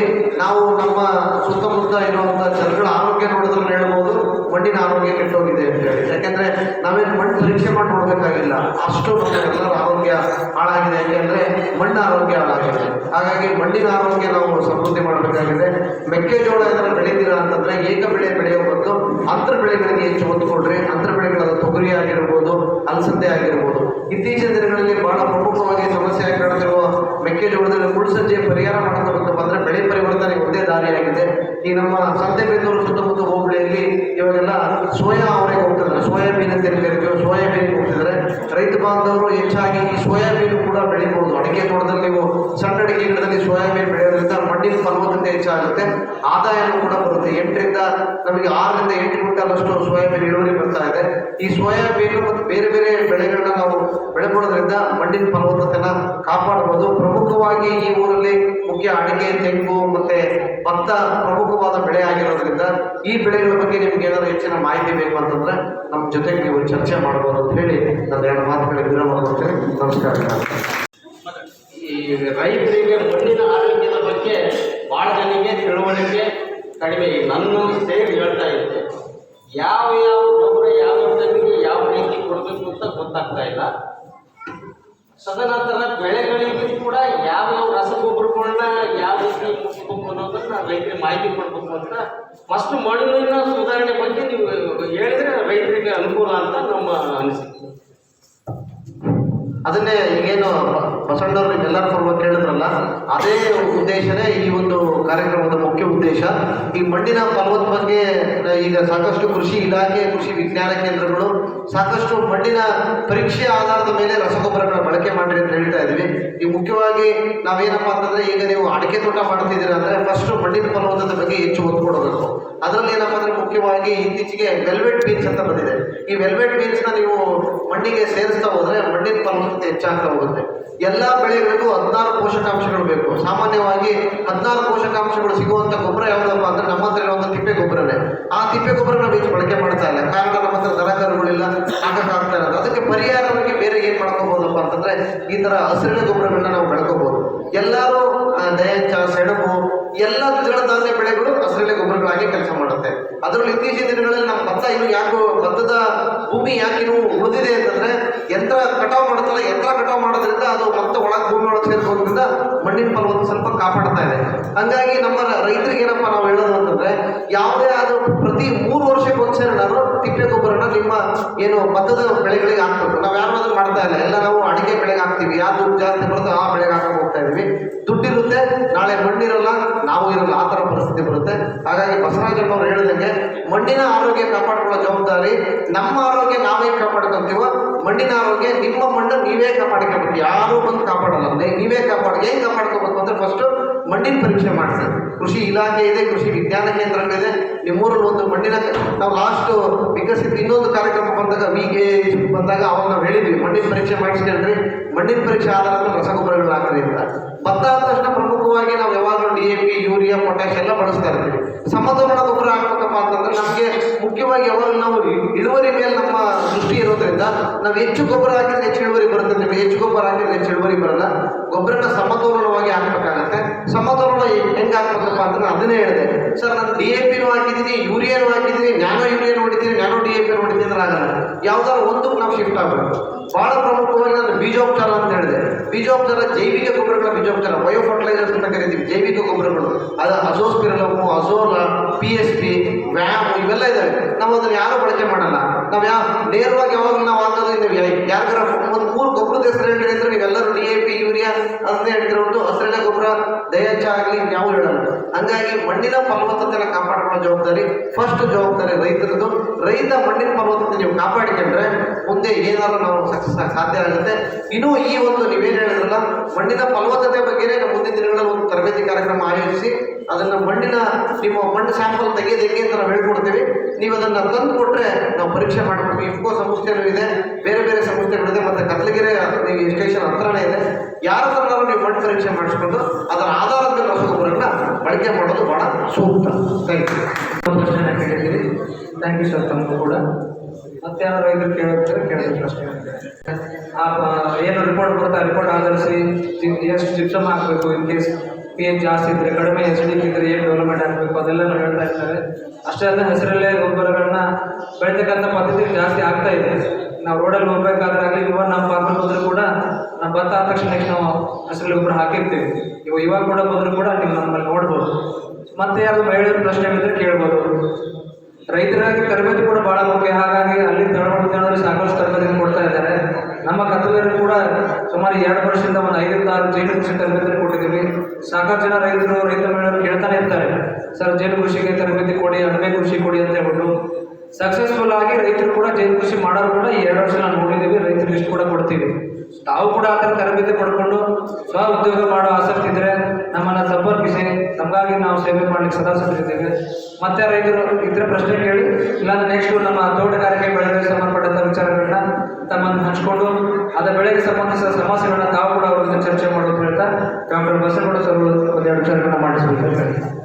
ನಾವು ನಮ್ಮ ಸುತ್ತಮುತ್ತ ಇರುವಂಥ ಜನಗಳ ಆರೋಗ್ಯ ನೋಡಿದ್ರೆ ಹೇಳ್ಬೋದು ಮಣ್ಣಿನ ಆರೋಗ್ಯ ಕೆಟ್ಟೋಗಿದೆ ಅಂತ ಹೇಳಿ. ಯಾಕೆಂದ್ರೆ ನಾವೇನು ಮಣ್ಣು ಪರೀಕ್ಷೆ ಮಾಡಿ ನೋಡಬೇಕಾಗಿಲ್ಲ. ಅಷ್ಟು ನಮ್ಮ ಎಲ್ಲರ ಆರೋಗ್ಯ ಹಾಳಾಗಿದೆ ಯಾಕೆಂದ್ರೆ ಮಣ್ಣು ಆರೋಗ್ಯ ಹಾಳಾಗಿದೆ. ಹಾಗಾಗಿ ಮಣ್ಣಿನ ಆರೋಗ್ಯ ನಾವು ಸಮೃದ್ಧಿ ಮಾಡಬೇಕಾಗಿದೆ. ಮೆಕ್ಕೆಜೋಳ ಏನಾದ್ರೆ ಬೆಳೀತೀರಾ ಅಂತಂದ್ರೆ ಏಕ ಬೆಳೆ ಬೆಳೆಯೋ ಬದಲು ಅಂತರ ಬೆಳೆಗಳಿಗೆ ಹೆಚ್ಚು ಒತ್ತು ಕೊಡ್ರಿ. ಅಂತರ ಬೆಳೆಗಳಾದ ತೊಗರಿ ಆಗಿರ್ಬೋದು, ಅಲಸಂದೆ ಆಗಿರ್ಬೋದು. ಇತ್ತೀಚಿನ ದಿನಗಳಲ್ಲಿ ಬಹಳ ಪ್ರಮುಖವಾಗಿ ಸಮಸ್ಯೆ ಆಗಿ ಕಾಣ್ತಿರುವ ಮೆಕ್ಕೆಜೋಳದಲ್ಲಿ ಮುಳ್ಸಜ್ಜೆ ಪರಿಹಾರ ಮಾಡ್ತಾ ಬಂತು ಬಂದರೆ ಬೆಳೆ ಪರಿವರ್ತನೆ ಒಂದೇ ದಾರಿಯಾಗಿದೆ ಈ ನಮ್ಮ ಸಂತೆಬೆನ್ನೂರು ಸುತ್ತಮುತ್ತ ಹೋಬಳಿಯಲ್ಲಿ ಇವಾಗೆಲ್ಲ ಸೋಯಾ ಅವರೇ ಹೋಗ್ತಿದ್ದಾರೆ ಸೋಯಾಬೀನ್ ಅಂತ ಕರಿತೀವಿ ಸೋಯಾಬೀನ್ ಹೋಗ್ತಿದ್ದಾರೆ ರೈತ ಬಾಂಧವರು ಹೆಚ್ಚಾಗಿ ಈ ಸೋಯಾಬೀನ್ ಕೂಡ ಬೆಳೆಯಬಹುದು ಅಡಿಕೆ ತೋಟದಲ್ಲಿ ನೀವು ಸಣ್ಣ ಅಡಿಕೆ ಗಿಡದಲ್ಲಿ ಸೋಯಾಬೀನ್ ಬೆಳೆಯೋದ್ರಿಂದ ಮಣ್ಣಿನ ಫಲವತ್ತತೆ ಹೆಚ್ಚಾಗುತ್ತೆ. ಆದಾಯನೂ ಕೂಡ ಬರುತ್ತೆ. ಎಂಟರಿಂದ ನಮಗೆ ಆರರಿಂದ ಎಂಟು ಕ್ವಿಂಟಲ್ ಅಷ್ಟು ಸೋಯಾಬೀನ್ ಇಳುವರಿ ಬರ್ತಾ ಇದೆ. ಈ ಸೋಯಾಬೀನ್ ಮತ್ತು ಬೇರೆ ಬೇರೆ ಬೆಳೆಗಳನ್ನ ನಾವು ಬೆಳೆಬೋದ್ರಿಂದ ಮಣ್ಣಿನ ಫಲವತ್ತತೆನ ಕಾಪಾಡಬಹುದು ಪ್ರಮುಖವಾಗಿ ಈ ಊರಲ್ಲಿ ಮುಖ್ಯ ಅಡಿಕೆ ತೆಂಗು ಮತ್ತೆ ಭತ್ತ ಪ್ರಮುಖವಾದ ಬೆಳೆ ಆಗಿರೋದ್ರಿಂದ ಈ ಬೆಳೆಗಳ ಬಗ್ಗೆ ನಿಮ್ಗೆ ಏನಾದ್ರು ಹೆಚ್ಚಿನ ಮಾಹಿತಿ ಬೇಕು ಅಂತಂದ್ರೆ ನಮ್ಮ ಜೊತೆಗೆ ನೀವು ಚರ್ಚೆ ಮಾಡಬಹುದು ಅಂತ ಹೇಳಿ ನನ್ನ ಎರಡು ಮಾತುಗಳಿಗೆ ವಿರಾಮ ಕೊಡ್ತೇನೆ. ನಮಸ್ಕಾರ. ಈ ರೈತರಿಗೆ ಮಣ್ಣಿನ ಆರೋಗ್ಯದ ಬಗ್ಗೆ ಬಹಳ ಜನಕ್ಕೆ ತಿಳುವಳಿಕೆ ಕಡಿಮೆ ನನ್ನ ಸೇರಿ ಹೇಳ್ತಾ ಇದ್ದೆ. ಯಾವ ಯಾವ ಗೊಬ್ಬರ ಯಾವ ಯಾವ ರೀತಿ ಕೊಡಬೇಕು ಅಂತ ಗೊತ್ತಾಗ್ತಾ ಇಲ್ಲ. ತದನಂತರ ಬೆಳೆಗಳಿಗೆ ಕೂಡ ಯಾವ ಯಾವ ರಸಗೊಬ್ಬರಗಳನ್ನ ಯಾವ ರೀತಿ ಮುಗಿಸ್ಬೇಕು ಅನ್ನೋದನ್ನ ರೈತರಿಗೆ ಮಾಹಿತಿ ಕೊಡಬೇಕು ಅಂತ ಫಸ್ಟ್ ಮಣ್ಣಿನ ಸುಧಾರಣೆ ಬಗ್ಗೆ ನೀವು ಹೇಳಿದ್ರೆ ರೈತರಿಗೆ ಅನುಕೂಲ ಅಂತ ನಮ್ಮ ಅನಿಸಿಕೆ. ಅದನ್ನೇ ಈಗೇನು ಬಸವಣ್ಣವರು ನಿಮ್ಮೆಲ್ಲರ ಪರವಾಗಿ ಕೇಳಿದ್ರಲ್ಲ, ಅದೇ ಉದ್ದೇಶನೇ ಈ ಒಂದು ಕಾರ್ಯಕ್ರಮದ ಮುಖ್ಯ ಉದ್ದೇಶ. ಈ ಮಣ್ಣಿನ ಫಲವತ್ ಬಗ್ಗೆ ಈಗ ಸಾಕಷ್ಟು ಕೃಷಿ ಇಲಾಖೆ, ಕೃಷಿ ವಿಜ್ಞಾನ ಕೇಂದ್ರಗಳು ಸಾಕಷ್ಟು ಮಣ್ಣಿನ ಪರೀಕ್ಷೆ ಆಧಾರದ ಮೇಲೆ ರಸಗೊಬ್ಬರಗಳ ಬಳಕೆ ಮಾಡಿ ಅಂತ ಹೇಳ್ತಾ ಇದ್ದೀವಿ. ಈ ಮುಖ್ಯವಾಗಿ ನಾವೇನಪ್ಪ ಅಂತಂದ್ರೆ, ಈಗ ನೀವು ಅಡಿಕೆ ತೋಟ ಮಾಡ್ತಿದ್ದೀರಾ ಅಂದ್ರೆ ಫಸ್ಟ್ ಮಣ್ಣಿನ ಫಲವತ್ತತೆ ಬಗ್ಗೆ ಹೆಚ್ಚು ಒತ್ತು ಕೊಡಬೇಕು. ಅದರಲ್ಲಿ ಏನಪ್ಪ ಅಂದ್ರೆ ಮುಖ್ಯವಾಗಿ ಇತ್ತೀಚೆಗೆ ವೆಲ್ವೆಟ್ ಬೀನ್ಸ್ ಅಂತ ಬಂದಿದೆ. ಈ ವೆಲ್ವೆಟ್ ಬೀನ್ಸ್ನ ನೀವು ಮಣ್ಣಿಗೆ ಸೇರಿಸ್ತಾ ಹೋದ್ರೆ ಮಣ್ಣಿನ ಫಲವತ್ತತೆ ಹೆಚ್ಚಾಗ್ತಾ ಹೋಗುತ್ತೆ. ಎಲ್ಲ ಬೆಳೆಗಳಿಗೂ ಹದಿನಾರು ಪೋಷಕಾಂಶಗಳು ಬೇಕು. ಸಾಮಾನ್ಯವಾಗಿ ಹದಿನಾರು ಪೋಷಕಾಂಶಗಳು ಸಿಗುವಂತ ಗೊಬ್ಬರ ಯಾವುದಪ್ಪ ಅಂದ್ರೆ ನಮ್ಮ ಹತ್ರ ಇರುವಂತ ತಿಪ್ಪೆ ಗೊಬ್ಬರನೇ. ಆ ತಿಪ್ಪೆ ಗೊಬ್ಬರ ನಾವು ಹೆಚ್ಚು ಬಳಕೆ ಮಾಡ್ತಾ ಇಲ್ಲ. ಕಾರಣ ನಮ್ಮ ಹತ್ರ ದನಕರುಗಳಿಲ್ಲ ಹಾಕಕ್ಕಾಗ್ತಾ ಇರೋದು. ಅದಕ್ಕೆ ಪರಿಹಾರವಾಗಿ ಬೇರೆ ಏನ್ ಮಾಡ್ಕೋಬಹುದಪ್ಪ ಅಂತಂದ್ರೆ ಈ ತರ ಹಸಿರಿನ ಗೊಬ್ಬರಗಳನ್ನ ನಾವು ಬೆಳ್ಕೋಬೋದು. ಎಲ್ಲರೂ ದಯಂಚ ಸೆಣಬು, ಎಲ್ಲ ಧಾನ್ಯ ಬೆಳೆಗಳು ಹಸಿರಿನ ಗೊಬ್ಬರಗಳಾಗಿ ಕೆಲಸ ಮಾಡುತ್ತೆ. ಅದರಲ್ಲಿ ಇತ್ತೀಚಿನ ದಿನಗಳಲ್ಲಿ ನಮ್ಮ ಭತ್ತ ಇನ್ನು ಯಾಕೋ ಭತ್ತದ ಭೂಮಿ ಯಾಕೆ ಇನ್ನು ಉಳಿದಿದೆ ಅಂತಂದ್ರೆ ಯಂತ್ರ ಕಟಾವು ಮಾಡುತ್ತಲ್ಲ, ಯಂತ್ರ ಕಟಾವು ಮಾಡೋದ್ರಿಂದ ಅದು ಮತ್ತೆ ಒಳಗೆ ಭೂಮಿ ಒಳಗೆ ಸೇರಿಸೋದ್ರಿಂದ ಮಣ್ಣಿನ ಫಲವತ್ತು ಸ್ವಲ್ಪ ಕಾಪಾಡ್ತಾ ಇದೆ. ಹಂಗಾಗಿ ನಮ್ಮ ರೈತರಿಗೆ ಏನಪ್ಪ ನಾವು ಹೇಳೋದು ಅಂತಂದ್ರೆ, ಯಾವುದೇ ಆದ್ರೂ ಪ್ರತಿ ಮೂರು ವರ್ಷಕ್ಕೆ ಒಂದ್ಸರಿ ನಾನು ತಿಪ್ಪೆ ಗೊಬ್ಬರನ ನಿಮ್ಮ ಏನು ಭತ್ತದ ಬೆಳೆಗಳಿಗೆ ಹಾಕ್ಬೇಕು. ನಾವು ಯಾರು ಅದನ್ನ ಮಾಡ್ತಾ ಇಲ್ಲ. ಎಲ್ಲ ನಾವು ಅಡಿಕೆ ಬೆಳೆಗೆ ಹಾಕ್ತೀವಿ. ಯಾವ ದುಡ್ಡು ಜಾಸ್ತಿ ಬರುತ್ತೋ, ಆ ಬೆಳೆಗೆ ಹಾಕಕ್ಕೆ ಹೋಗ್ತಾ ಇದೀವಿ. ದುಡ್ಡಿರುತ್ತೆ, ನಾಳೆ ಮಣ್ಣಿರಲ್ಲ, ನಾವು ಇರಲ್ಲ, ಆ ಥರ ಪರಿಸ್ಥಿತಿ ಬರುತ್ತೆ. ಹಾಗಾಗಿ ಬಸವರಾಜಣ್ಣವ್ರು ಹೇಳಿದಂಗೆ ಮಣ್ಣಿನ ಆರೋಗ್ಯ ಕಾಪಾಡಿಕೊಳ್ಳೋ ಜವಾಬ್ದಾರಿ, ನಮ್ಮ ಆರೋಗ್ಯ ನಾವೇ ಕಾಪಾಡ್ಕೊಂತೀವೋ ಮಣ್ಣಿನ ಆರೋಗ್ಯ, ನಿಮ್ಮ ಮಣ್ಣು ನೀವೇ ಕಾಪಾಡ್ಕೊಬೇಕು ಯಾರು ಬಂದು ಕಾಪಾಡಲ್ಲ. ಅಂದ್ರೆ ನೀವೇ ಕಾಪಾಡ, ಹೆಂಗ್ ಕಾಪಾಡ್ಕೋಬೇಕು ಅಂದ್ರೆ ಫಸ್ಟು ಮಣ್ಣಿನ ಪರೀಕ್ಷೆ ಮಾಡಿಸಿ ಕೃಷಿ ಇಲಾಖೆ ಇದೆ, ಕೃಷಿ ವಿಜ್ಞಾನ ಕೇಂದ್ರ ಇದೆ. ನಿಮ್ಮೂರಲ್ಲಿ ಒಂದು ಮಣ್ಣಿನ ನಾವು ಲಾಸ್ಟ್ ವಿಕಸಿತ ಇನ್ನೊಂದು ಕಾರ್ಯಕ್ರಮ ಬಂದಾಗ ವಿಗೆ ಬಂದಾಗ ಅವಾಗ ನಾವು ಹೇಳಿದ್ವಿ, ಮಣ್ಣಿನ ಪರೀಕ್ಷೆ ಮಾಡಿಸ್ಕೊಂಡ್ರಿ ಮಣ್ಣಿನ ಪರೀಕ್ಷೆ ಆಧಾರ ಮೇಲೆ ರಸಗೊಬ್ಬರಗಳು ಹಾಕ್ರಿ ಅಂತ ಭತ್ತ ತಕ್ಷಣ ಪ್ರಮುಖವಾಗಿ ನಾವು ಯಾವಾಗಲೂ D A P urea potash ಎಲ್ಲ ಬಳಸ್ತಾ ಇರ್ತೀವಿ ಸಮತೋಲನ ಗೊಬ್ಬರ ಹಾಕ್ಬೇಕಪ್ಪ ಅಂತಂದ್ರೆ ನಮಗೆ ಮುಖ್ಯವಾಗಿ ಯಾವಾಗ ನಾವು ಇಳುವರಿ ಮೇಲೆ ನಮ್ಮ ಇರೋದ್ರಿಂದ ನಾವು ಹೆಚ್ಚು ಗೊಬ್ಬರ ಹಾಕಿದ್ರೆ ಹೆಚ್ಚು ಇಳುವರಿ ಬರುತ್ತೆ. ನಿಮಗೆ ಹೆಚ್ಚು ಗೊಬ್ಬರ ಹಾಕಿದ್ರೆ ಹೆಚ್ಚು ಇಳುವರಿ ಬರಲ್ಲ. ಗೊಬ್ಬರನ ಸಮತೋಲನವಾಗಿ ಹಾಕಬೇಕಾಗತ್ತೆ. ಸಮತೋಲನ ಹೆಂಗೆ ಅಂತ ನಾನು ಅದನ್ನೇ ಹೇಳಿದೆ. ಸರ್, ನಾನು ಡಿ ಎ ಪಿನೂ ಹಾಕಿದ್ದೀನಿ ಯೂರಿಯಾನು ಹಾಕಿದ್ದೀನಿ, ನ್ಯಾನೋ ಯೂರಿಯಾ ಹೊಡಿತೀನಿ, ನ್ಯಾನೋ ಡಿ ಎ ಪಿ ನೋಡಿದ್ದೀನಿ ಆಗಲ್ಲ. ಯಾವ್ದಾದ್ರು ಒಂದಕ್ಕೆ ನಾವು ಶಿಫ್ಟ್ ಆಗಬೇಕು. ಬಹಳ ಪ್ರಮುಖವಾಗಿ ನಾನು ಬೀಜೋಪಚಾರ ಅಂತ ಹೇಳಿದೆ. ಬೀಜೋಪಚಾರ, ಜೈವಿಕ ಗೊಬ್ಬರಗಳ ಬೀಜೋಪಚಾರ ಬಯೋ ಫರ್ಟಿಲೈಸರ್ಸ್ ಅಂತ ಕರಿತೀವಿ, ಜೈವಿಕ ಗೊಬ್ಬರಗಳು. ಅದು ಅಜೋಸ್ಪಿರಲಮು, azolla P S P VAM ಇವೆಲ್ಲ ಇದ್ದಾವೆ ನಾವು ಅದನ್ನು ಯಾರು ಬಳಕೆ ಮಾಡಲ್ಲ. ನಾವು ಯಾವ ನೇರವಾಗಿ ಯಾವಾಗ ನಾವು ಹಾಕೋದು ನೀವು ಯಾರಿಗಾರ ಒಂದು ಮೂರು ಗೊಬ್ಬರದ ಹೆಸರು ಹೇಳಿ ಅಂದ್ರೆ ನೀವೆಲ್ಲರೂ ಡಿ ಎ ಪಿ ಯೂರಿಯಾ ಅಂತ ಹೇಳಿದ್ರೆ ಒಂದು ಹಸಿರೆಲೆ ಗೊಬ್ಬರ, ದಯಚ ಆಗಲಿ ಯಾವ ಹೇಳಲ್ಲ ಹಂಗಾಗಿ ಮಣ್ಣಿನ ಫಲವತ್ತತೆಯನ್ನು ಕಾಪಾಡ್ಕೊಳ್ಳೋ ಜವಾಬ್ದಾರಿ ಫಸ್ಟ್ ಜವಾಬ್ದಾರಿ ರೈತರದು ರೈತ ಮಣ್ಣಿನ ಫಲವತ್ತತೆ ನೀವು ಕಾಪಾಡಿಕೊಂಡ್ರೆ ಮುಂದೆ ಏನಾದ್ರು ನಾವು ಸಕ್ಸಸ್ ಸಾಧ್ಯ ಆಗುತ್ತೆ. ಇನ್ನೂ ಈ ಒಂದು ನೀವೇನು ಹೇಳಿದ್ರಲ್ಲ, ಮಣ್ಣಿನ ಫಲವತ್ತತೆ ಬಗ್ಗೆನೇ ನಮ್ಮ ಮುಂದಿನ ದಿನಗಳಲ್ಲಿ ಒಂದು ತರಬೇತಿ ಕಾರ್ಯಕ್ರಮ ಆಯೋಜಿಸಿ ಅದನ್ನ ಮಣ್ಣಿನ, ನಿಮ್ಮ ಮಣ್ಣು ಸ್ಯಾಂಪಲ್ ತೆಗೆಯೋದು ಹೆಂಗೆ ಅಂತ ನಾವು ಹೇಳ್ಕೊಡ್ತೀವಿ. ನೀವು ಅದನ್ನ ತಂದು ಕೊಟ್ಟರೆ ನಾವು ಪರೀಕ್ಷೆ ಮಾಡ್ಬೇಕು. ಇಫ್ಕೋ ಸಂಸ್ಥೆನೂ ಇದೆ, ಬೇರೆ ಬೇರೆ ಸಂಸ್ಥೆಗಳಿದೆ ಮತ್ತೆ ಕತ್ಲಗೆರೆ ನೀವು ಸ್ಟೇಷನ್ ಹತ್ರನೇ ಇದೆ. ಯಾರ ಹತ್ರನಾದ್ರೂ ನೀವು ಮಣ್ಣು ಪರೀಕ್ಷೆ ಮಾಡಿಸ್ಕೊಂಡು ಅದರ ಆಧಾರದ ಮೇಲೆ ರಸಗೊಬ್ಬರಗಳನ್ನ ಬಳಕೆ ಮಾಡೋದು ಭಾಳ ಸೂಕ್ತ. ಥ್ಯಾಂಕ್ ಯು ಕೇಳಿದ್ದೀರಿ ಥ್ಯಾಂಕ್ ಯು ಸರ್ ತಮಗೂ ಕೂಡ. ಮತ್ತೆ ಯಾರು ರೈತರು ಕೇಳಿದ್ರೆ ಕೇಳಬೇಕು ಪ್ರಶ್ನೆ ಆ ಏನು ರಿಪೋರ್ಟ್ ಬರುತ್ತೆ ಆ ರಿಪೋರ್ಟ್ ಆಧರಿಸಿ ಎಷ್ಟು ಜಿಪ್ಸಮ್ ಹಾಕಬೇಕು ಇನ್ ಕೇಸ್ ಪಿ ಜಾಸ್ತಿ ಇದ್ದರೆ ಕಡಿಮೆ ಎಸ್ ಡಿ ಇದ್ದರೆ ಏನು ಡೆವಲಪ್ಮೆಂಟ್ ಆಗಬೇಕು? ಅದೆಲ್ಲ ನಾವು ಹೇಳ್ತಾ ಇರ್ತಾರೆ ಅಷ್ಟೇ ಅಲ್ಲದೆ ಹೆಸರಲ್ಲೇ ಗೊಬ್ಬರಗಳನ್ನ ಬೆಳೀತಕ್ಕಂಥ ಪದ್ಧತಿ ಜಾಸ್ತಿ ಆಗ್ತಾ ಇದೆ. ನಾವು ರೋಡಲ್ಲಿ ಹೋಗ್ಬೇಕಾದ್ರಾಗಲಿ ಇವಾಗ ನಮ್ಮ ಫಾರ್ಮಲ್ಲಿ ಹೋದ್ರೂ ಕೂಡ ನಾವು ಭತ್ತ ಆದ ತಕ್ಷಣ ನಾವು ಹೆಸರಲ್ಲಿ ಗೊಬ್ಬರ ಹಾಕಿರ್ತೀವಿ. ಇವಾಗ ಇವಾಗ ಕೂಡ ಬಂದರೂ ಕೂಡ ನೀವು ನಮ್ಮಲ್ಲಿ ನೋಡ್ಬೋದು. ಮತ್ತೆ ಯಾರು ಮಹಿಳೆಯರ ಪ್ರಶ್ನೆ ಇದ್ದರೆ ಕೇಳ್ಬೋದು ರೈತರಾಗಿ ತರಬೇತಿ ಕೂಡ ಬಹಳ ಮುಖ್ಯ. ಹಾಗಾಗಿ ಅಲ್ಲಿ ಜನರು ಸಾಕಷ್ಟು ತರಬೇತಿ ಕೊಡ್ತಾ ಇದ್ದಾರೆ. ನಮ್ಮ ಕತ್ತಲಲ್ಲಿ ಕೂಡ ಸುಮಾರು ಎರಡು ವರ್ಷದಿಂದ ಒಂದು ಐದರಿಂದ ಆರು ಜೈಲು ಕೃಷಿ ತರಬೇತಿ ಕೊಟ್ಟಿದ್ದೀವಿ. ಸಾಕಷ್ಟು ಜನ ರೈತರು, ರೈತ ಮಹಿಳೆಯರು ಕೇಳ್ತಾನೆ ಇರ್ತಾರೆ. ಸರ್ ಜೇನು ಕೃಷಿಗೆ ತರಬೇತಿ ಕೊಡಿ ಅಣಬೆ ಕೃಷಿ ಕೊಡಿ, ಅಂತ ಹೇಳ್ಬಿಟ್ಟು. ಸಕ್ಸಸ್ಫುಲ್ ಆಗಿ ರೈತರು ಕೂಡ ಜೈಲು ಕೃಷಿ ಮಾಡೋರು ಕೂಡ ಎರಡು ವರ್ಷ ನಾವು ನೋಡಿದ್ದೀವಿ. ರೈತರು ಇಷ್ಟು ಕೂಡ ಕೊಡ್ತೀವಿ. ತಾವು ಕೂಡ ಥರ ತರಬೇತಿ ಪಡ್ಕೊಂಡು ಸ್ವ ಉದ್ಯೋಗ ಮಾಡೋ ಆಸಕ್ತಿ ಇದ್ರೆ ನಮ್ಮನ್ನು ಸಂಪರ್ಕಿಸಿ. ನಮಗಾಗಿ ನಾವು ಸೇವೆ ಮಾಡ್ಲಿಕ್ಕೆ ಸದಾ ಸಿದ್ಧರಿದ್ದೇವೆ ಮತ್ತೆ ರೈತರು ಇದ್ರೆ ಪ್ರಶ್ನೆ ಕೇಳಿ, ಇಲ್ಲಾಂದ್ರೆ ನೆಕ್ಸ್ಟ್ ನಮ್ಮ ತೋಟಗಾರಿಕೆ ಬೆಳೆಗೆ ಸಂಬಂಧಪಟ್ಟಂಥ ವಿಚಾರಗಳನ್ನ ತಮ್ಮನ್ನು ಹಂಚಿಕೊಂಡು ಅದರ ಬೆಳೆಗೆ ಸಂಬಂಧಿಸಿದ ಸಮಸ್ಯೆಗಳನ್ನ ತಾವು ಕೂಡ ಅವರಿಂದ ಚರ್ಚೆ ಮಾಡೋದು ಹೇಳ್ತಾ ಡಾಕ್ಟರ್ ಬಸವಗೌಡ ಸರ್ ಒಂದೆರಡು ವಿಚಾರಗಳನ್ನ ಮಾಡಿಸ್ಬೇಕು